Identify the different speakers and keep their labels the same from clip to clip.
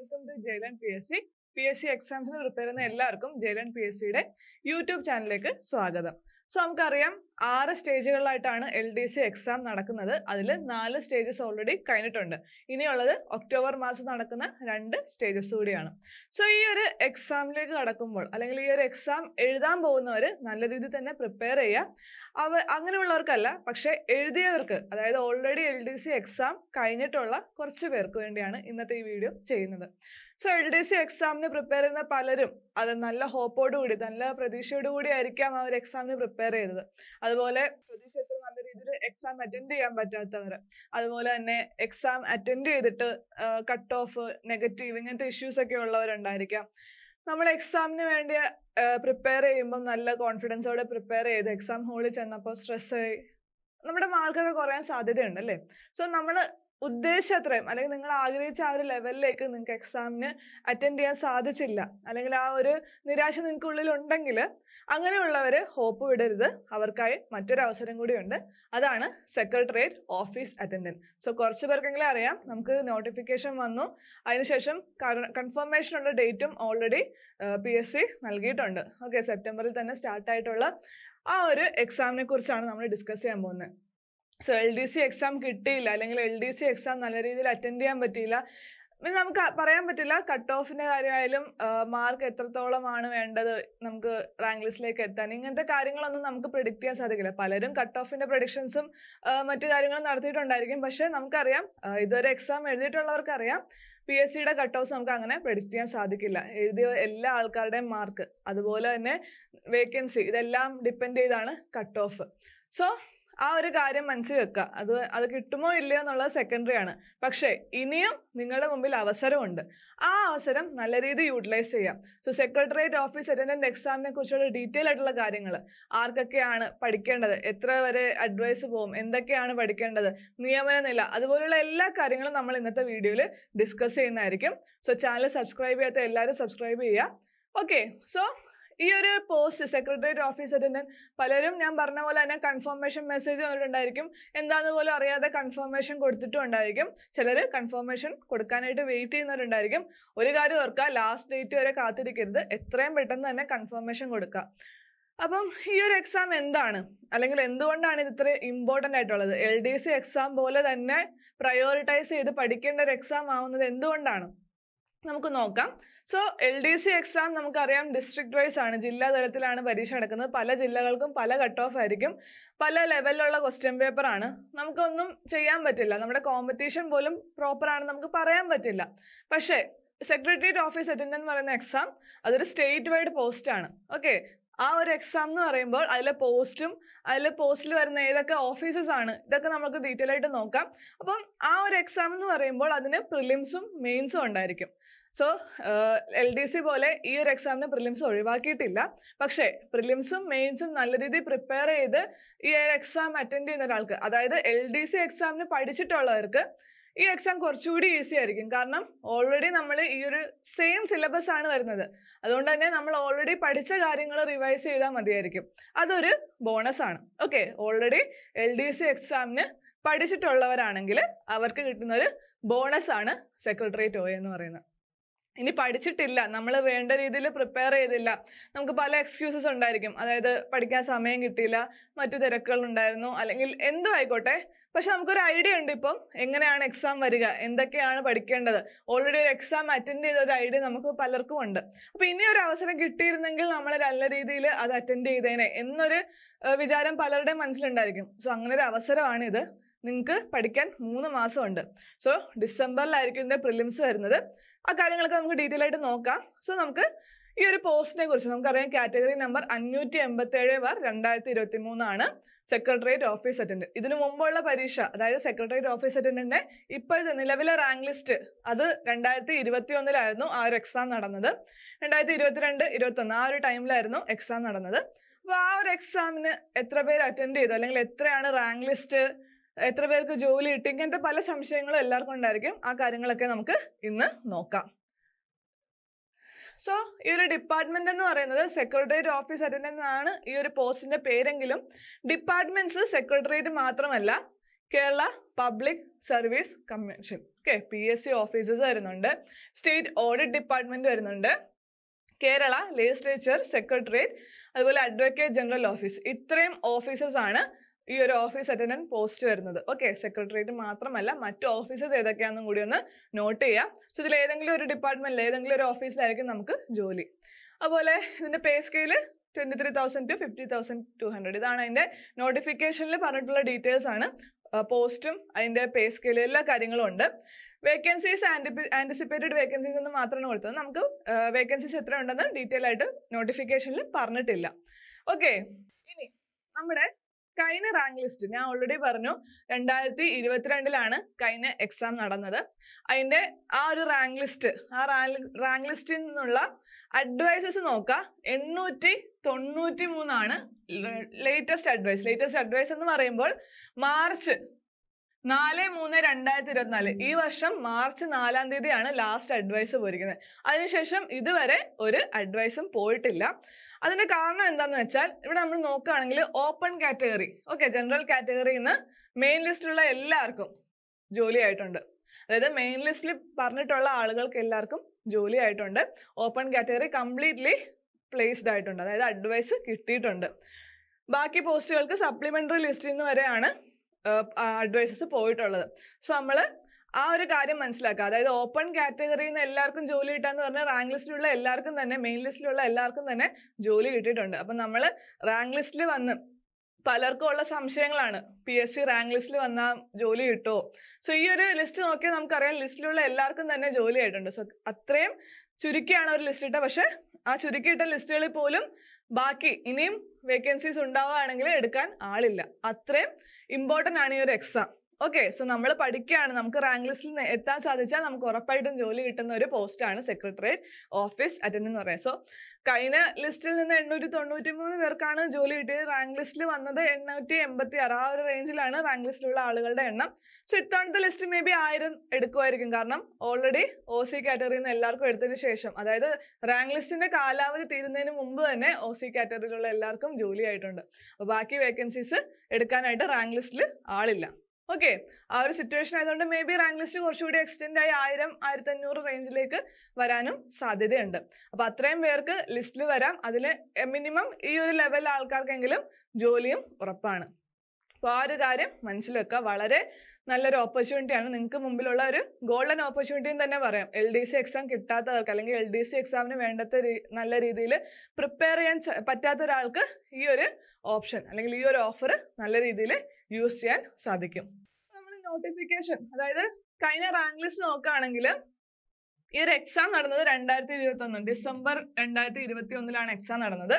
Speaker 1: Welcome to Xylem P S C P S C എക്സാംസിന് prepare ചെയ്യുന്ന എല്ലാവർക്കും Xylem P S സിയുടെ YouTube ചാനലിലേക്ക് സ്വാഗതം സോ നമുക്കറിയാം ആറ് സ്റ്റേജുകളിലായിട്ടാണ് എൽ ഡി സി എക്സാം നടക്കുന്നത് അതിൽ നാല് സ്റ്റേജസ് ഓൾറെഡി കഴിഞ്ഞിട്ടുണ്ട് ഇനിയുള്ളത് ഒക്ടോബർ മാസം നടക്കുന്ന രണ്ട് സ്റ്റേജസ് കൂടിയാണ് സോ ഈ ഒരു എക്സാമിലേക്ക് കടക്കുമ്പോൾ അല്ലെങ്കിൽ ഈ ഒരു എക്സാം എഴുതാൻ പോകുന്നവർ നല്ല രീതിയിൽ തന്നെ പ്രിപ്പയർ ചെയ്യുക അവ അങ്ങനെയുള്ളവർക്കല്ല പക്ഷേ എഴുതിയവർക്ക് അതായത് already L D C exam കഴിഞ്ഞിട്ടുള്ള കുറച്ച് പേർക്ക് വേണ്ടിയാണ് ഇന്നത്തെ ഈ വീഡിയോ ചെയ്യുന്നത് സോ എൽ ഡി സി എക്സാമിന് പ്രിപ്പയർ ചെയ്യുന്ന പലരും അത് നല്ല ഹോപ്പോടുകൂടി നല്ല പ്രതീക്ഷയോടുകൂടി ആയിരിക്കാം അവർ ഒരു എക്സാമിന് പ്രിപ്പയർ ചെയ്തത് അതുപോലെ പ്രതീക്ഷ നല്ല രീതിയിൽ എക്സാം അറ്റൻഡ് ചെയ്യാൻ പറ്റാത്തവർ അതുപോലെ തന്നെ എക്സാം അറ്റൻഡ് ചെയ്തിട്ട് കട്ട് ഓഫ് നെഗറ്റീവ് ഇങ്ങനത്തെ ഇഷ്യൂസ് ഒക്കെ ഉള്ളവരുണ്ടായിരിക്കാം നമ്മൾ എക്സാമിന് വേണ്ടി പ്രിപ്പയർ ചെയ്യുമ്പോൾ നല്ല കോൺഫിഡൻസോടെ പ്രിപ്പയർ ചെയ്ത് എക്സാം ഹാളിൽ ചെന്നപ്പോൾ സ്ട്രെസ്സായി നമ്മുടെ മാർക്കൊക്കെ കുറയാൻ സാധ്യതയുണ്ട് അല്ലേ സോ നമ്മൾ അത്രയും അല്ലെങ്കിൽ നിങ്ങൾ ആഗ്രഹിച്ച ആ ഒരു ലെവലിലേക്ക് നിങ്ങൾക്ക് എക്സാമിന് അറ്റൻഡ് ചെയ്യാൻ സാധിച്ചില്ല അല്ലെങ്കിൽ ആ ഒരു നിരാശ നിങ്ങൾക്ക് ഉള്ളിൽ ഉണ്ടെങ്കിൽ അങ്ങനെയുള്ളവർ ഹോപ്പ് വിടരുത് അവർക്കായി മറ്റൊരു അവസരം കൂടിയുണ്ട് അതാണ് സെക്രട്ടേറിയറ്റ് ഓഫീസ് അറ്റൻഡൻറ്റ് സോ കുറച്ച് പേർക്കെങ്കിലും അറിയാം നമുക്ക് നോട്ടിഫിക്കേഷൻ വന്നു അതിനുശേഷം കൺഫർമേഷൻ ഉള്ള ഡേറ്റും ഓൾറെഡി പി എസ് സി നൽകിയിട്ടുണ്ട് ഓക്കെ സെപ്റ്റംബറിൽ തന്നെ സ്റ്റാർട്ടായിട്ടുള്ള ആ ഒരു എക്സാമിനെ കുറിച്ചാണ് നമ്മൾ ഡിസ്കസ് ചെയ്യാൻ പോകുന്നത് so L D C exam കിട്ടിയില്ല അല്ലെങ്കിൽ എൽ ഡി സി എക്സാം നല്ല രീതിയിൽ അറ്റൻഡ് ചെയ്യാൻ പറ്റിയില്ല പിന്നെ നമുക്ക് പറയാൻ പറ്റില്ല കട്ട് ഓഫിന്റെ കാര്യമായാലും മാർക്ക് എത്രത്തോളമാണ് വേണ്ടത് നമുക്ക് റാങ്ക് ലിസ്റ്റിലേക്ക് എത്താൻ ഇങ്ങനത്തെ കാര്യങ്ങളൊന്നും നമുക്ക് പ്രിഡിക്റ്റ് ചെയ്യാൻ സാധിക്കില്ല പലരും കട്ട് ഓഫിന്റെ പ്രഡിക്ഷൻസും മറ്റു കാര്യങ്ങളും നടത്തിയിട്ടുണ്ടായിരിക്കും പക്ഷെ നമുക്കറിയാം ഇതുവരെ എക്സാം എഴുതിയിട്ടുള്ളവർക്കറിയാം പി എസ് സിയുടെ കട്ട് ഓഫ് നമുക്ക് അങ്ങനെ പ്രെഡിക്റ്റ് ചെയ്യാൻ സാധിക്കില്ല എഴുതിയ എല്ലാ ആൾക്കാരുടെയും മാർക്ക് അതുപോലെ തന്നെ വേക്കൻസി ഇതെല്ലാം ഡിപ്പെൻഡ് ചെയ്താണ് കട്ട് ഓഫ് സോ ആ ഒരു കാര്യം മനസ്സിൽ വെക്കുക അത് അത് കിട്ടുമോ ഇല്ലയോ എന്നുള്ളത് സെക്കൻഡറി ആണ് പക്ഷേ ഇനിയും നിങ്ങളുടെ മുമ്പിൽ അവസരമുണ്ട് ആ അവസരം നല്ല രീതിയിൽ യൂട്ടിലൈസ് ചെയ്യാം സോ സെക്രട്ടേറിയറ്റ് ഓഫീസ് അറ്റൻഡൻറ്റ് എക്സാമിനെ കുറിച്ചുള്ള ഡീറ്റെയിൽ ആയിട്ടുള്ള കാര്യങ്ങൾ ആർക്കൊക്കെയാണ് പഠിക്കേണ്ടത് എത്ര വരെ അഡ്വൈസ് പോകും എന്തൊക്കെയാണ് പഠിക്കേണ്ടത് നിയമന നില അതുപോലുള്ള എല്ലാ കാര്യങ്ങളും നമ്മൾ ഇന്നത്തെ വീഡിയോയിൽ ഡിസ്കസ് ചെയ്യുന്നതായിരിക്കും സോ ചാനൽ സബ്സ്ക്രൈബ് ചെയ്യാത്ത എല്ലാവരും സബ്സ്ക്രൈബ് ചെയ്യുക ഓക്കെ സോ ഈ ഒരു പോസ്റ്റ് സെക്രട്ടേറിയറ്റ് ഓഫീസ് അറ്റൻഡന്റ് പലരും ഞാൻ പറഞ്ഞ പോലെ തന്നെ കൺഫർമേഷൻ മെസ്സേജ് വന്നിട്ടുണ്ടായിരിക്കും എന്താന്ന് പോലും അറിയാതെ കൺഫർമേഷൻ കൊടുത്തിട്ടും ഉണ്ടായിരിക്കും ചിലർ കൺഫർമേഷൻ കൊടുക്കാനായിട്ട് വെയിറ്റ് ചെയ്യുന്നവരുണ്ടായിരിക്കും ഒരു കാര്യം ഓർക്കുക ലാസ്റ്റ് ഡേറ്റ് വരെ കാത്തിരിക്കരുത് എത്രയും പെട്ടെന്ന് തന്നെ കൺഫർമേഷൻ കൊടുക്കുക അപ്പം ഈ ഒരു എക്സാം എന്താണ് അല്ലെങ്കിൽ എന്തുകൊണ്ടാണ് ഇത് ഇത്ര ഇമ്പോർട്ടൻ്റ് ആയിട്ടുള്ളത് എൽ ഡി സി എക്സാം പോലെ തന്നെ പ്രയോറിറ്റൈസ് ചെയ്ത് പഠിക്കേണ്ട ഒരു എക്സാം ആവുന്നത് എന്തുകൊണ്ടാണ് നമുക്ക് നോക്കാം so L D C exam നമുക്കറിയാം ഡിസ്ട്രിക്ട് വൈസ് ആണ് ജില്ലാ തലത്തിലാണ് പരീക്ഷ നടക്കുന്നത് പല ജില്ലകൾക്കും പല കട്ട് ഓഫ് ആയിരിക്കും പല ലെവലിലുള്ള ക്വസ്റ്റ്യൻ പേപ്പർ ആണ് നമുക്കൊന്നും ചെയ്യാൻ പറ്റില്ല നമ്മുടെ കോമ്പറ്റീഷൻ പോലും പ്രോപ്പർ ആണെന്ന് നമുക്ക് പറയാൻ പറ്റില്ല പക്ഷേ സെക്രട്ടേറിയറ്റ് ഓഫീസ് അറ്റൻഡൻ്റ് എന്ന് പറയുന്ന എക്സാം അതൊരു സ്റ്റേറ്റ് വൈഡ് പോസ്റ്റ് ആണ് ഓക്കെ ആ ഒരു എക്സാം എന്ന് പറയുമ്പോൾ അതിലെ പോസ്റ്റും അതിലെ പോസ്റ്റിൽ വരുന്ന ഏതൊക്കെ ഓഫീസസ് ആണ് ഇതൊക്കെ നമുക്ക് ഡീറ്റെയിൽ ആയിട്ട് നോക്കാം അപ്പം ആ ഒരു എക്സാം എന്ന് പറയുമ്പോൾ അതിന് പ്രിലിംസും മെയിൻസും ഉണ്ടായിരിക്കും സോ എൽ ഡി സി പോലെ ഈ ഒരു എക്സാമിന് പ്രിലിംസ് ഒഴിവാക്കിയിട്ടില്ല പക്ഷേ പ്രിലിംസും മെയിൻസും നല്ല രീതിയിൽ പ്രിപ്പയർ ചെയ്ത് ഈ ഒരു എക്സാം അറ്റൻഡ് ചെയ്യുന്ന ഒരാൾക്ക് അതായത് എൽ ഡി സി എക്സാമിന് പഠിച്ചിട്ടുള്ളവർക്ക് ഈ എക്സാം കുറച്ചുകൂടി ഈസി ആയിരിക്കും കാരണം ഓൾറെഡി നമ്മൾ ഈ ഒരു സെയിം സിലബസ് ആണ് വരുന്നത് അതുകൊണ്ട് തന്നെ നമ്മൾ ഓൾറെഡി പഠിച്ച കാര്യങ്ങൾ റിവൈസ് ചെയ്താൽ മതിയായിരിക്കും അതൊരു ബോണസ് ആണ് okay already L D C എക്സാമിന് പഠിച്ചിട്ടുള്ളവരാണെങ്കിൽ അവർക്ക് കിട്ടുന്ന ഒരു ബോണസ് ആണ് സെക്രട്ടറിയേറ്റ് ഒ എന്ന് പറയുന്നത് ഇനി പഠിച്ചിട്ടില്ല നമ്മൾ വേണ്ട രീതിയിൽ പ്രിപ്പയർ ചെയ്തില്ല നമുക്ക് പല എക്സ്ക്യൂസസ് ഉണ്ടായിരിക്കും അതായത് പഠിക്കാൻ സമയം കിട്ടിയില്ല മറ്റു തിരക്കുകൾ ഉണ്ടായിരുന്നു അല്ലെങ്കിൽ എന്തും ആയിക്കോട്ടെ പക്ഷെ നമുക്കൊരു ഐഡിയ ഉണ്ട് ഇപ്പം എങ്ങനെയാണ് എക്സാം വരിക എന്തൊക്കെയാണ് പഠിക്കേണ്ടത് ഓൾറെഡി ഒരു എക്സാം അറ്റൻഡ് ചെയ്ത ഒരു ഐഡിയ നമുക്ക് പലർക്കും ഉണ്ട് അപ്പൊ ഇനി ഒരു അവസരം കിട്ടിയിരുന്നെങ്കിൽ നമ്മൾ നല്ല രീതിയിൽ അത് അറ്റൻഡ് ചെയ്തേനെ എന്നൊരു വിചാരം പലരുടെയും മനസ്സിലുണ്ടായിരിക്കും സോ അങ്ങനെ ഒരു ഇത് നിങ്ങൾക്ക് പഠിക്കാൻ മൂന്ന് മാസമുണ്ട് സോ ഡിസംബറിലായിരിക്കും ഇതിൻ്റെ പ്രിലിംസ് വരുന്നത് ആ കാര്യങ്ങളൊക്കെ നമുക്ക് ഡീറ്റെയിൽ ആയിട്ട് നോക്കാം സോ നമുക്ക് ഈ ഒരു പോസ്റ്റിനെ കുറിച്ച് നമുക്കറിയാം കാറ്റഗറി നമ്പർ അഞ്ഞൂറ്റി എൺപത്തേഴ് ബാർ രണ്ടായിരത്തി ഇരുപത്തി മൂന്നാണ് സെക്രട്ടേറിയറ്റ് ഓഫീസ് അറ്റൻഡ് ഇതിനു മുമ്പുള്ള പരീക്ഷ അതായത് സെക്രട്ടേറിയറ്റ് ഓഫീസ് അറ്റൻഡന്റിന്റെ ഇപ്പോഴത്തെ നിലവിലെ റാങ്ക് ലിസ്റ്റ് അത് രണ്ടായിരത്തി ഇരുപത്തി ഒന്നിലായിരുന്നു ആ ഒരു എക്സാം നടന്നത് രണ്ടായിരത്തി ഇരുപത്തിരണ്ട് ഇരുപത്തൊന്ന് ആ ഒരു ടൈമിലായിരുന്നു എക്സാം നടന്നത് അപ്പോൾ ആ ഒരു എക്സാമിന് എത്ര പേര് അറ്റൻഡ് ചെയ്തു അല്ലെങ്കിൽ എത്രയാണ് റാങ്ക് ലിസ്റ്റ് എത്ര പേർക്ക് ജോലി കിട്ടി ഇങ്ങനത്തെ പല സംശയങ്ങളും എല്ലാവർക്കും ഉണ്ടായിരിക്കും ആ കാര്യങ്ങളൊക്കെ നമുക്ക് ഇന്ന് നോക്കാം സോ ഈ ഒരു ഡിപ്പാർട്ട്മെന്റ് എന്ന് പറയുന്നത് സെക്രട്ടേറിയറ്റ് ഓഫീസ് അറ്റൻഡൻസ് ആണ് ഈ ഒരു പോസ്റ്റിന്റെ പേരെങ്കിലും ഡിപ്പാർട്ട്മെന്റ്സ് സെക്രട്ടേറിയറ്റ് മാത്രമല്ല Kerala public service commission okay P S C officers വരുന്നുണ്ട് സ്റ്റേറ്റ് ഓഡിറ്റ് ഡിപ്പാർട്ട്മെന്റ് വരുന്നുണ്ട് കേരള ലെജിസ്ലേച്ചർ സെക്രട്ടേറിയറ്റ് അതുപോലെ അഡ്വക്കേറ്റ് ജനറൽ ഓഫീസ് ഇത്രയും ഓഫീസേഴ്സ് ആണ് ഈ ഒരു ഓഫീസ് അറ്റൻഡന്റ് പോസ്റ്റ് വരുന്നത് ഓക്കെ സെക്രട്ടേറിയറ്റ് മാത്രമല്ല മറ്റു ഓഫീസസ് ഏതൊക്കെയാണെന്നും കൂടി ഒന്ന് നോട്ട് ചെയ്യാം സോ ഇതിൽ ഏതെങ്കിലും ഒരു ഡിപ്പാർട്ട്മെന്റിൽ ഏതെങ്കിലും ഒരു ഓഫീസിലായിരിക്കും നമുക്ക് ജോലി അതുപോലെ ഇതിന്റെ pay scale twenty three thousand to fifty thousand two hundred ഇതാണ് അതിന്റെ നോട്ടിഫിക്കേഷനിൽ പറഞ്ഞിട്ടുള്ള ഡീറ്റെയിൽസ് ആണ് പോസ്റ്റും അതിന്റെ പേ സ്കെയിലും എല്ലാ കാര്യങ്ങളും ഉണ്ട് വേക്കൻസീസ് ആൻറ്റിസിപ്പേറ്റഡ് വേക്കൻസീസ് എന്ന് മാത്രമാണ് കൊടുത്തത് നമുക്ക് വേക്കൻസീസ് എത്ര ഉണ്ടെന്ന് ഡീറ്റെയിൽ ആയിട്ട് നോട്ടിഫിക്കേഷനിൽ പറഞ്ഞിട്ടില്ല ഓക്കെ ഇനി നമ്മുടെ കഴിഞ്ഞ റാങ്ക് ലിസ്റ്റ് ഞാൻ ഓൾറെഡി പറഞ്ഞു രണ്ടായിരത്തി ഇരുപത്തിരണ്ടിലാണ് കഴിഞ്ഞ എക്സാം നടന്നത് അതിന്റെ ആ ഒരു റാങ്ക് ലിസ്റ്റ് ആ റാങ്ക് ലിസ്റ്റിൽ നിന്നുള്ള അഡ്വൈസസ് നോക്കുക എണ്ണൂറ്റി തൊണ്ണൂറ്റി മൂന്നാണ് ലേറ്റസ്റ്റ് അഡ്വൈസ് ലേറ്റസ്റ്റ് അഡ്വൈസ് എന്ന് പറയുമ്പോൾ മാർച്ച് നാല് മൂന്ന് രണ്ടായിരത്തി ഇരുപത്തിനാല് ഈ വർഷം മാർച്ച് നാലാം തീയതിയാണ് ലാസ്റ്റ് അഡ്വൈസ് പോയിരിക്കുന്നത് അതിനുശേഷം ഇതുവരെ ഒരു അഡ്വൈസും പോയിട്ടില്ല അതിന്റെ കാരണം എന്താന്ന് വെച്ചാൽ ഇവിടെ നമ്മൾ നോക്കുകയാണെങ്കിൽ open category okay general category ന്ന് main list ലുള്ള എല്ലാർക്കും ജോലി ആയിട്ടുണ്ട് അതായത് main list പറഞ്ഞിട്ടുള്ള ആളുകൾക്ക് എല്ലാർക്കും ജോലി ആയിട്ടുണ്ട് open category completely placed ആയിട്ടുണ്ട് അതായത് advice കിട്ടിയിട്ടുണ്ട് ബാക്കി post കൾക്ക് supplementary list നിന്ന് വരെയാണ് അഡ്വൈസസ് പോയിട്ടുള്ളത്. so നമ്മള് ആ ഒരു കാര്യം മനസ്സിലാക്കുക അതായത് ഓപ്പൺ കാറ്റഗറിയിൽ നിന്ന് എല്ലാവർക്കും ജോലി കിട്ടാന്ന് പറഞ്ഞാൽ റാങ്ക് ലിസ്റ്റിലുള്ള എല്ലാവർക്കും തന്നെ മെയിൻ ലിസ്റ്റിലുള്ള എല്ലാവർക്കും തന്നെ ജോലി കിട്ടിയിട്ടുണ്ട് അപ്പം നമ്മൾ റാങ്ക് ലിസ്റ്റിൽ വന്ന് പലർക്കും ഉള്ള സംശയങ്ങളാണ് പി എസ് സി റാങ്ക് ലിസ്റ്റിൽ വന്നാൽ ജോലി കിട്ടുമോ സോ ഈ ഒരു ലിസ്റ്റ് നോക്കിയാൽ നമുക്കറിയാം ലിസ്റ്റിലുള്ള എല്ലാവർക്കും തന്നെ ജോലി ആയിട്ടുണ്ട് സോ അത്രയും ചുരുക്കിയാണ് ഒരു ലിസ്റ്റ് ഇട്ട പക്ഷെ ആ ചുരുക്കിയിട്ട ലിസ്റ്റുകളിൽ പോലും ബാക്കി ഇനിയും വേക്കൻസീസ് ഉണ്ടാവുകയാണെങ്കിൽ എടുക്കാൻ ആളില്ല അത്രയും ഇമ്പോർട്ടൻ്റ് ആണ് ഈ ഒരു എക്സാം ഓക്കെ സോ നമ്മൾ പഠിക്കുകയാണ് നമുക്ക് റാങ്ക് ലിസ്റ്റിൽ എത്താൻ സാധിച്ചാൽ നമുക്ക് ഉറപ്പായിട്ടും ജോലി കിട്ടുന്ന ഒരു പോസ്റ്റ് ആണ് സെക്രട്ടറിയേറ്റ് ഓഫീസ് അറ്റൻഡന്റ് എന്ന് പറയുന്നത് സോ കഴിഞ്ഞ ലിസ്റ്റിൽ നിന്ന് എണ്ണൂറ്റി തൊണ്ണൂറ്റി മൂന്ന് പേർക്കാണ് ജോലി കിട്ടിയത് റാങ്ക് ലിസ്റ്റിൽ വന്നത് എണ്ണൂറ്റി എൺപത്തി ആറ് ആ ഒരു റേഞ്ചിലാണ് റാങ്ക് ലിസ്റ്റിലുള്ള ആളുകളുടെ എണ്ണം സോ ഇത്തവണത്തെ ലിസ്റ്റ് മേ ബി ആയിരം എടുക്കുമായിരിക്കും കാരണം ഓൾറെഡി ഒ സി കാറ്റഗറിയിൽ നിന്ന് എല്ലാവർക്കും എടുത്തതിന് ശേഷം അതായത് റാങ്ക് ലിസ്റ്റിന്റെ കാലാവധി തീരുന്നതിന് മുമ്പ് തന്നെ ഒ സി കാറ്റഗറിയിലുള്ള എല്ലാവർക്കും ജോലി ആയിട്ടുണ്ട് അപ്പോൾ ബാക്കി വേക്കൻസീസ് എടുക്കാനായിട്ട് റാങ്ക് ലിസ്റ്റിൽ ആളില്ല okay ആ ഒരു situation ആയതുകൊണ്ട് may be rank list കുറച്ചുകൂടി extend ആയി ആയിരം ആയിരത്തിഅഞ്ഞൂറ് range ലേക്ക് വരാനും സാധ്യതയുണ്ട് അപ്പൊ അത്രയും പേർക്ക് list ൽ വരാം അതിൽ minimum ഈ ഒരു level ലെ ആൾക്കാർക്കെങ്കിലും ജോലിയും ഉറപ്പാണ്. അപ്പൊ ആ ഒരു കാര്യം മനസ്സിൽ വെക്കുക വളരെ നല്ലൊരു opportunity ആണ് നിങ്ങൾക്ക് മുമ്പിലുള്ള ഒരു golden opportunity എന്ന് തന്നെ പറയാം LDC exam കിട്ടാത്തവർക്ക് അല്ലെങ്കിൽ LDC exam ന് വേണ്ടത്ര രീ നല്ല രീതിയിൽ prepare ചെയ്യാൻ പറ്റാത്ത ഒരാൾക്ക് ഈ ഒരു option അല്ലെങ്കിൽ ഈ ഒരു offer നല്ല രീതിയിൽ യൂസ് ചെയ്യാൻ സാധിക്കും നമ്മൾ നോട്ടിഫിക്കേഷൻ അതായത് കഴിഞ്ഞ റാങ്ക് ലിസ്റ്റ് നോക്കുകയാണെങ്കിൽ ഈ ഒരു എക്സാം നടന്നത് രണ്ടായിരത്തി ഇരുപത്തി ഒന്ന് ഡിസംബർ രണ്ടായിരത്തി ഇരുപത്തി ഒന്നിലാണ് എക്സാം നടന്നത്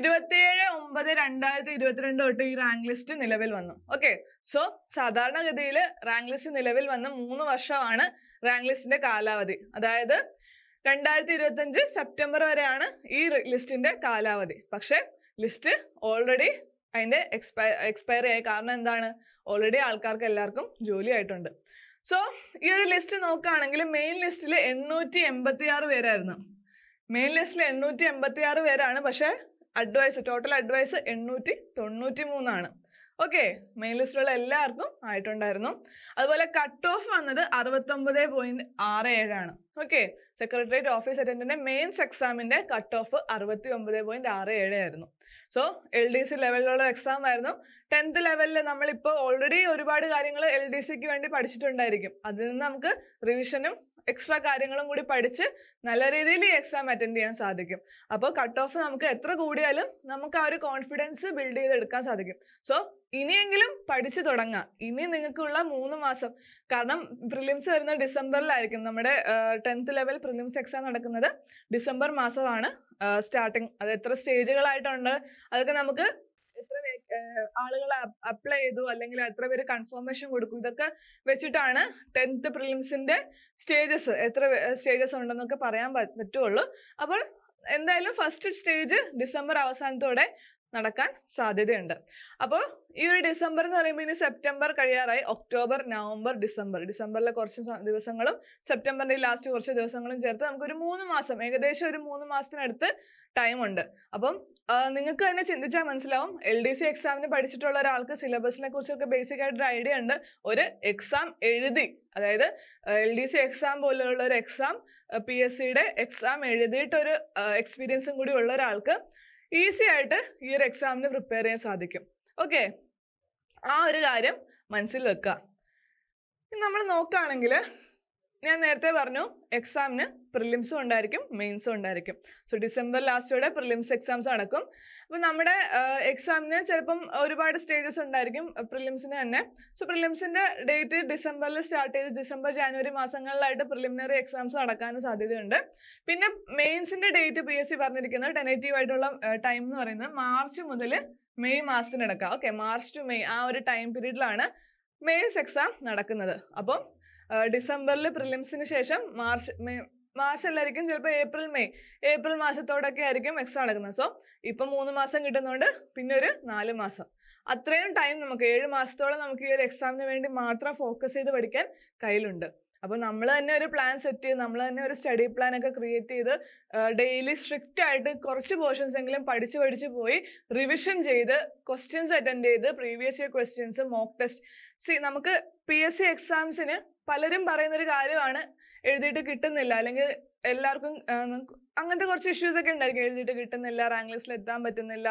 Speaker 1: ഇരുപത്തിയേഴ് ഒമ്പത് രണ്ടായിരത്തി ഇരുപത്തിരണ്ട് തൊട്ട് ഈ റാങ്ക് ലിസ്റ്റ് നിലവിൽ വന്നു ഓക്കെ സോ സാധാരണഗതിയിൽ റാങ്ക് ലിസ്റ്റ് നിലവിൽ വന്ന് മൂന്ന് വർഷമാണ് റാങ്ക് ലിസ്റ്റിന്റെ കാലാവധി അതായത് രണ്ടായിരത്തി ഇരുപത്തഞ്ച് സെപ്റ്റംബർ വരെയാണ് ഈ ലിസ്റ്റിന്റെ കാലാവധി പക്ഷെ ലിസ്റ്റ് ഓൾറെഡി അതിൻ്റെ expire expire ആയി കാരണം എന്താണ് already ആൾക്കാർക്ക് എല്ലാവർക്കും ജോലി ആയിട്ടുണ്ട് so ഈ ഒരു list നോക്കുകയാണെങ്കിൽ main list ൽ എണ്ണൂറ്റി എൺപത്തിയാറ് പേരായിരുന്നു main list ൽ എണ്ണൂറ്റി എൺപത്തിയാറ് പേരാണ് പക്ഷെ advice total advice എണ്ണൂറ്റി തൊണ്ണൂറ്റി മൂന്നാണ് okay main list ലുള്ള എല്ലാവർക്കും ആയിട്ടുണ്ടായിരുന്നു അതുപോലെ cut off വന്നത് അറുപത്തൊമ്പത് point ആറ് ഏഴാണ് okay secretariat office attendant ന്റെ mains exam ന്റെ cut off അറുപത്തി ഒമ്പത് point ആറ് ഏഴ് ആയിരുന്നു സോ എൽ ഡി സി ലെവലിലുള്ള എക്സാം ആയിരുന്നു ടെൻത്ത് ലെവലിൽ നമ്മളിപ്പോൾ ഓൾറെഡി ഒരുപാട് കാര്യങ്ങൾ എൽ ഡി സിക്ക് വേണ്ടി പഠിച്ചിട്ടുണ്ടായിരിക്കും അതിൽ നിന്ന് നമുക്ക് റിവിഷനും എക്സ്ട്രാ കാര്യങ്ങളും കൂടി പഠിച്ച് നല്ല രീതിയിൽ ഈ എക്സാം അറ്റൻഡ് ചെയ്യാൻ സാധിക്കും അപ്പോൾ കട്ട് ഓഫ് നമുക്ക് എത്ര കൂടിയാലും നമുക്ക് ആ ഒരു കോൺഫിഡൻസ് ബിൽഡ് ചെയ്തെടുക്കാൻ സാധിക്കും സോ ഇനിയെങ്കിലും പഠിച്ചു തുടങ്ങാം ഇനി നിങ്ങൾക്കുള്ള മൂന്ന് മാസം കാരണം പ്രിലിംസ് വരുന്നത് ഡിസംബറിലായിരിക്കും നമ്മുടെ ടെൻത്ത് ലെവൽ പ്രിലിംസ് എക്സാം നടക്കുന്നത് ഡിസംബർ മാസമാണ് സ്റ്റാർട്ടിങ് അത് എത്ര സ്റ്റേജുകളായിട്ടുണ്ട് അതൊക്കെ നമുക്ക് എത്ര ആളുകൾ അപ്ലൈ ചെയ്തു അല്ലെങ്കിൽ എത്ര പേര് കൺഫർമേഷൻ കൊടുക്കും ഇതൊക്കെ വെച്ചിട്ടാണ് ടെൻത്ത് പ്രിലിംസിന്റെ സ്റ്റേജസ് എത്ര സ്റ്റേജസ് ഉണ്ടെന്നൊക്കെ പറയാൻ പറ്റുള്ളൂ അപ്പോൾ എന്തായാലും ഫസ്റ്റ് സ്റ്റേജ് ഡിസംബർ അവസാനത്തോടെ നടക്കാൻ സാധ്യതയുണ്ട് അപ്പോൾ ഈ ഒരു ഡിസംബർ എന്ന് പറയുമ്പോൾ ഇനി സെപ്റ്റംബർ കഴിയാറായി ഒക്ടോബർ നവംബർ ഡിസംബർ ഡിസംബറിലെ കുറച്ച് ദിവസങ്ങളും സെപ്റ്റംബറിന്റെ ലാസ്റ്റ് കുറച്ച് ദിവസങ്ങളും ചേർത്ത് നമുക്കൊരു മൂന്ന് മാസം ഏകദേശം ഒരു മൂന്ന് മാസത്തിനടുത്ത് time ഉണ്ട് അപ്പം ആഹ് നിങ്ങൾക്ക് തന്നെ ചിന്തിച്ചാൽ മനസ്സിലാവും LDC exam ന് പഠിച്ചിട്ടുള്ള ഒരാൾക്ക് syllabus നെ കുറിച്ചൊക്കെ basic ആയിട്ട് ഒരു idea ഉണ്ട് ഒരു exam എഴുതി അതായത് LDC exam പോലെയുള്ള ഒരു exam PSC യുടെ exam എഴുതിയിട്ട് ഒരു experience ഉം കൂടി ഉള്ള ഒരാൾക്ക് easy ആയിട്ട് ഈ ഒരു exam ന് prepare ചെയ്യാൻ സാധിക്കും okay ആ ഒരു കാര്യം മനസ്സിൽ വെക്കുക. ഇനി നമ്മൾ നോക്കുകയാണെങ്കിൽ ഞാൻ നേരത്തെ പറഞ്ഞു എക്സാമിന് പ്രിലിംസും ഉണ്ടായിരിക്കും മെയിൻസും ഉണ്ടായിരിക്കും സോ ഡിസംബർ ലാസ്റ്റോടെ പ്രിലിംസ് എക്സാംസ് നടക്കും അപ്പോൾ നമ്മുടെ എക്സാമിന് ചിലപ്പം ഒരുപാട് സ്റ്റേജസ് ഉണ്ടായിരിക്കും പ്രിലിംസിന് തന്നെ സോ പ്രിലിംസിൻ്റെ ഡേറ്റ് ഡിസംബറിൽ സ്റ്റാർട്ട് ചെയ്ത് ഡിസംബർ ജാനുവരി മാസങ്ങളിലായിട്ട് പ്രിലിമിനറി എക്സാംസ് നടക്കാൻ സാധ്യതയുണ്ട് പിന്നെ മെയിൻസിൻ്റെ ഡേറ്റ് പി എസ് സി പറഞ്ഞിരിക്കുന്നത് ടെനേറ്റീവ് ആയിട്ടുള്ള ടൈം എന്ന് പറയുന്നത് മാർച്ച് മുതൽ മെയ് മാസത്തിനടക്കാം ഓക്കെ മാർച്ച് ടു മെയ് ആ ഒരു ടൈം പീരീഡിലാണ് മെയിൻസ് എക്സാം നടക്കുന്നത് അപ്പം ഡിസംബറിൽ പ്രിലിംസിന് ശേഷം മാർച്ച് മെയ് മാർച്ച് അല്ലായിരിക്കും ചിലപ്പോൾ ഏപ്രിൽ മെയ് ഏപ്രിൽ മാസത്തോടൊക്കെ ആയിരിക്കും എക്സാം നടക്കുന്നത് സോ ഇപ്പം മൂന്ന് മാസം കിട്ടുന്നതുകൊണ്ട് പിന്നെ ഒരു നാല് മാസം അത്രയും ടൈം നമുക്ക് ഏഴ് മാസത്തോളം നമുക്ക് ഈ ഒരു എക്സാമിന് വേണ്ടി മാത്രം ഫോക്കസ് ചെയ്ത് പഠിക്കാൻ കയ്യിലുണ്ട് അപ്പോൾ നമ്മൾ തന്നെ ഒരു പ്ലാൻ സെറ്റ് ചെയ്ത് നമ്മൾ തന്നെ ഒരു സ്റ്റഡി പ്ലാൻ ഒക്കെ ക്രിയേറ്റ് ചെയ്ത് ഡെയിലി സ്ട്രിക്റ്റ് ആയിട്ട് കുറച്ച് പോർഷൻസ് എങ്കിലും പഠിച്ച് പഠിച്ച് പോയി റിവിഷൻ ചെയ്ത് ക്വസ്റ്റ്യൻസ് അറ്റൻഡ് ചെയ്ത് previous year questions mock test സി നമുക്ക് പി എസ് സി എക്സാംസിന് പലരും പറയുന്ന ഒരു കാര്യമാണ് എഴുതിയിട്ട് കിട്ടുന്നില്ല അല്ലെങ്കിൽ എല്ലാവർക്കും അങ്ങനത്തെ കുറച്ച് ഇഷ്യൂസ് ഒക്കെ ഉണ്ടായിരിക്കും എഴുതിയിട്ട് കിട്ടുന്നില്ല റാങ്ക് ലിസ്റ്റിൽ എത്താൻ പറ്റുന്നില്ല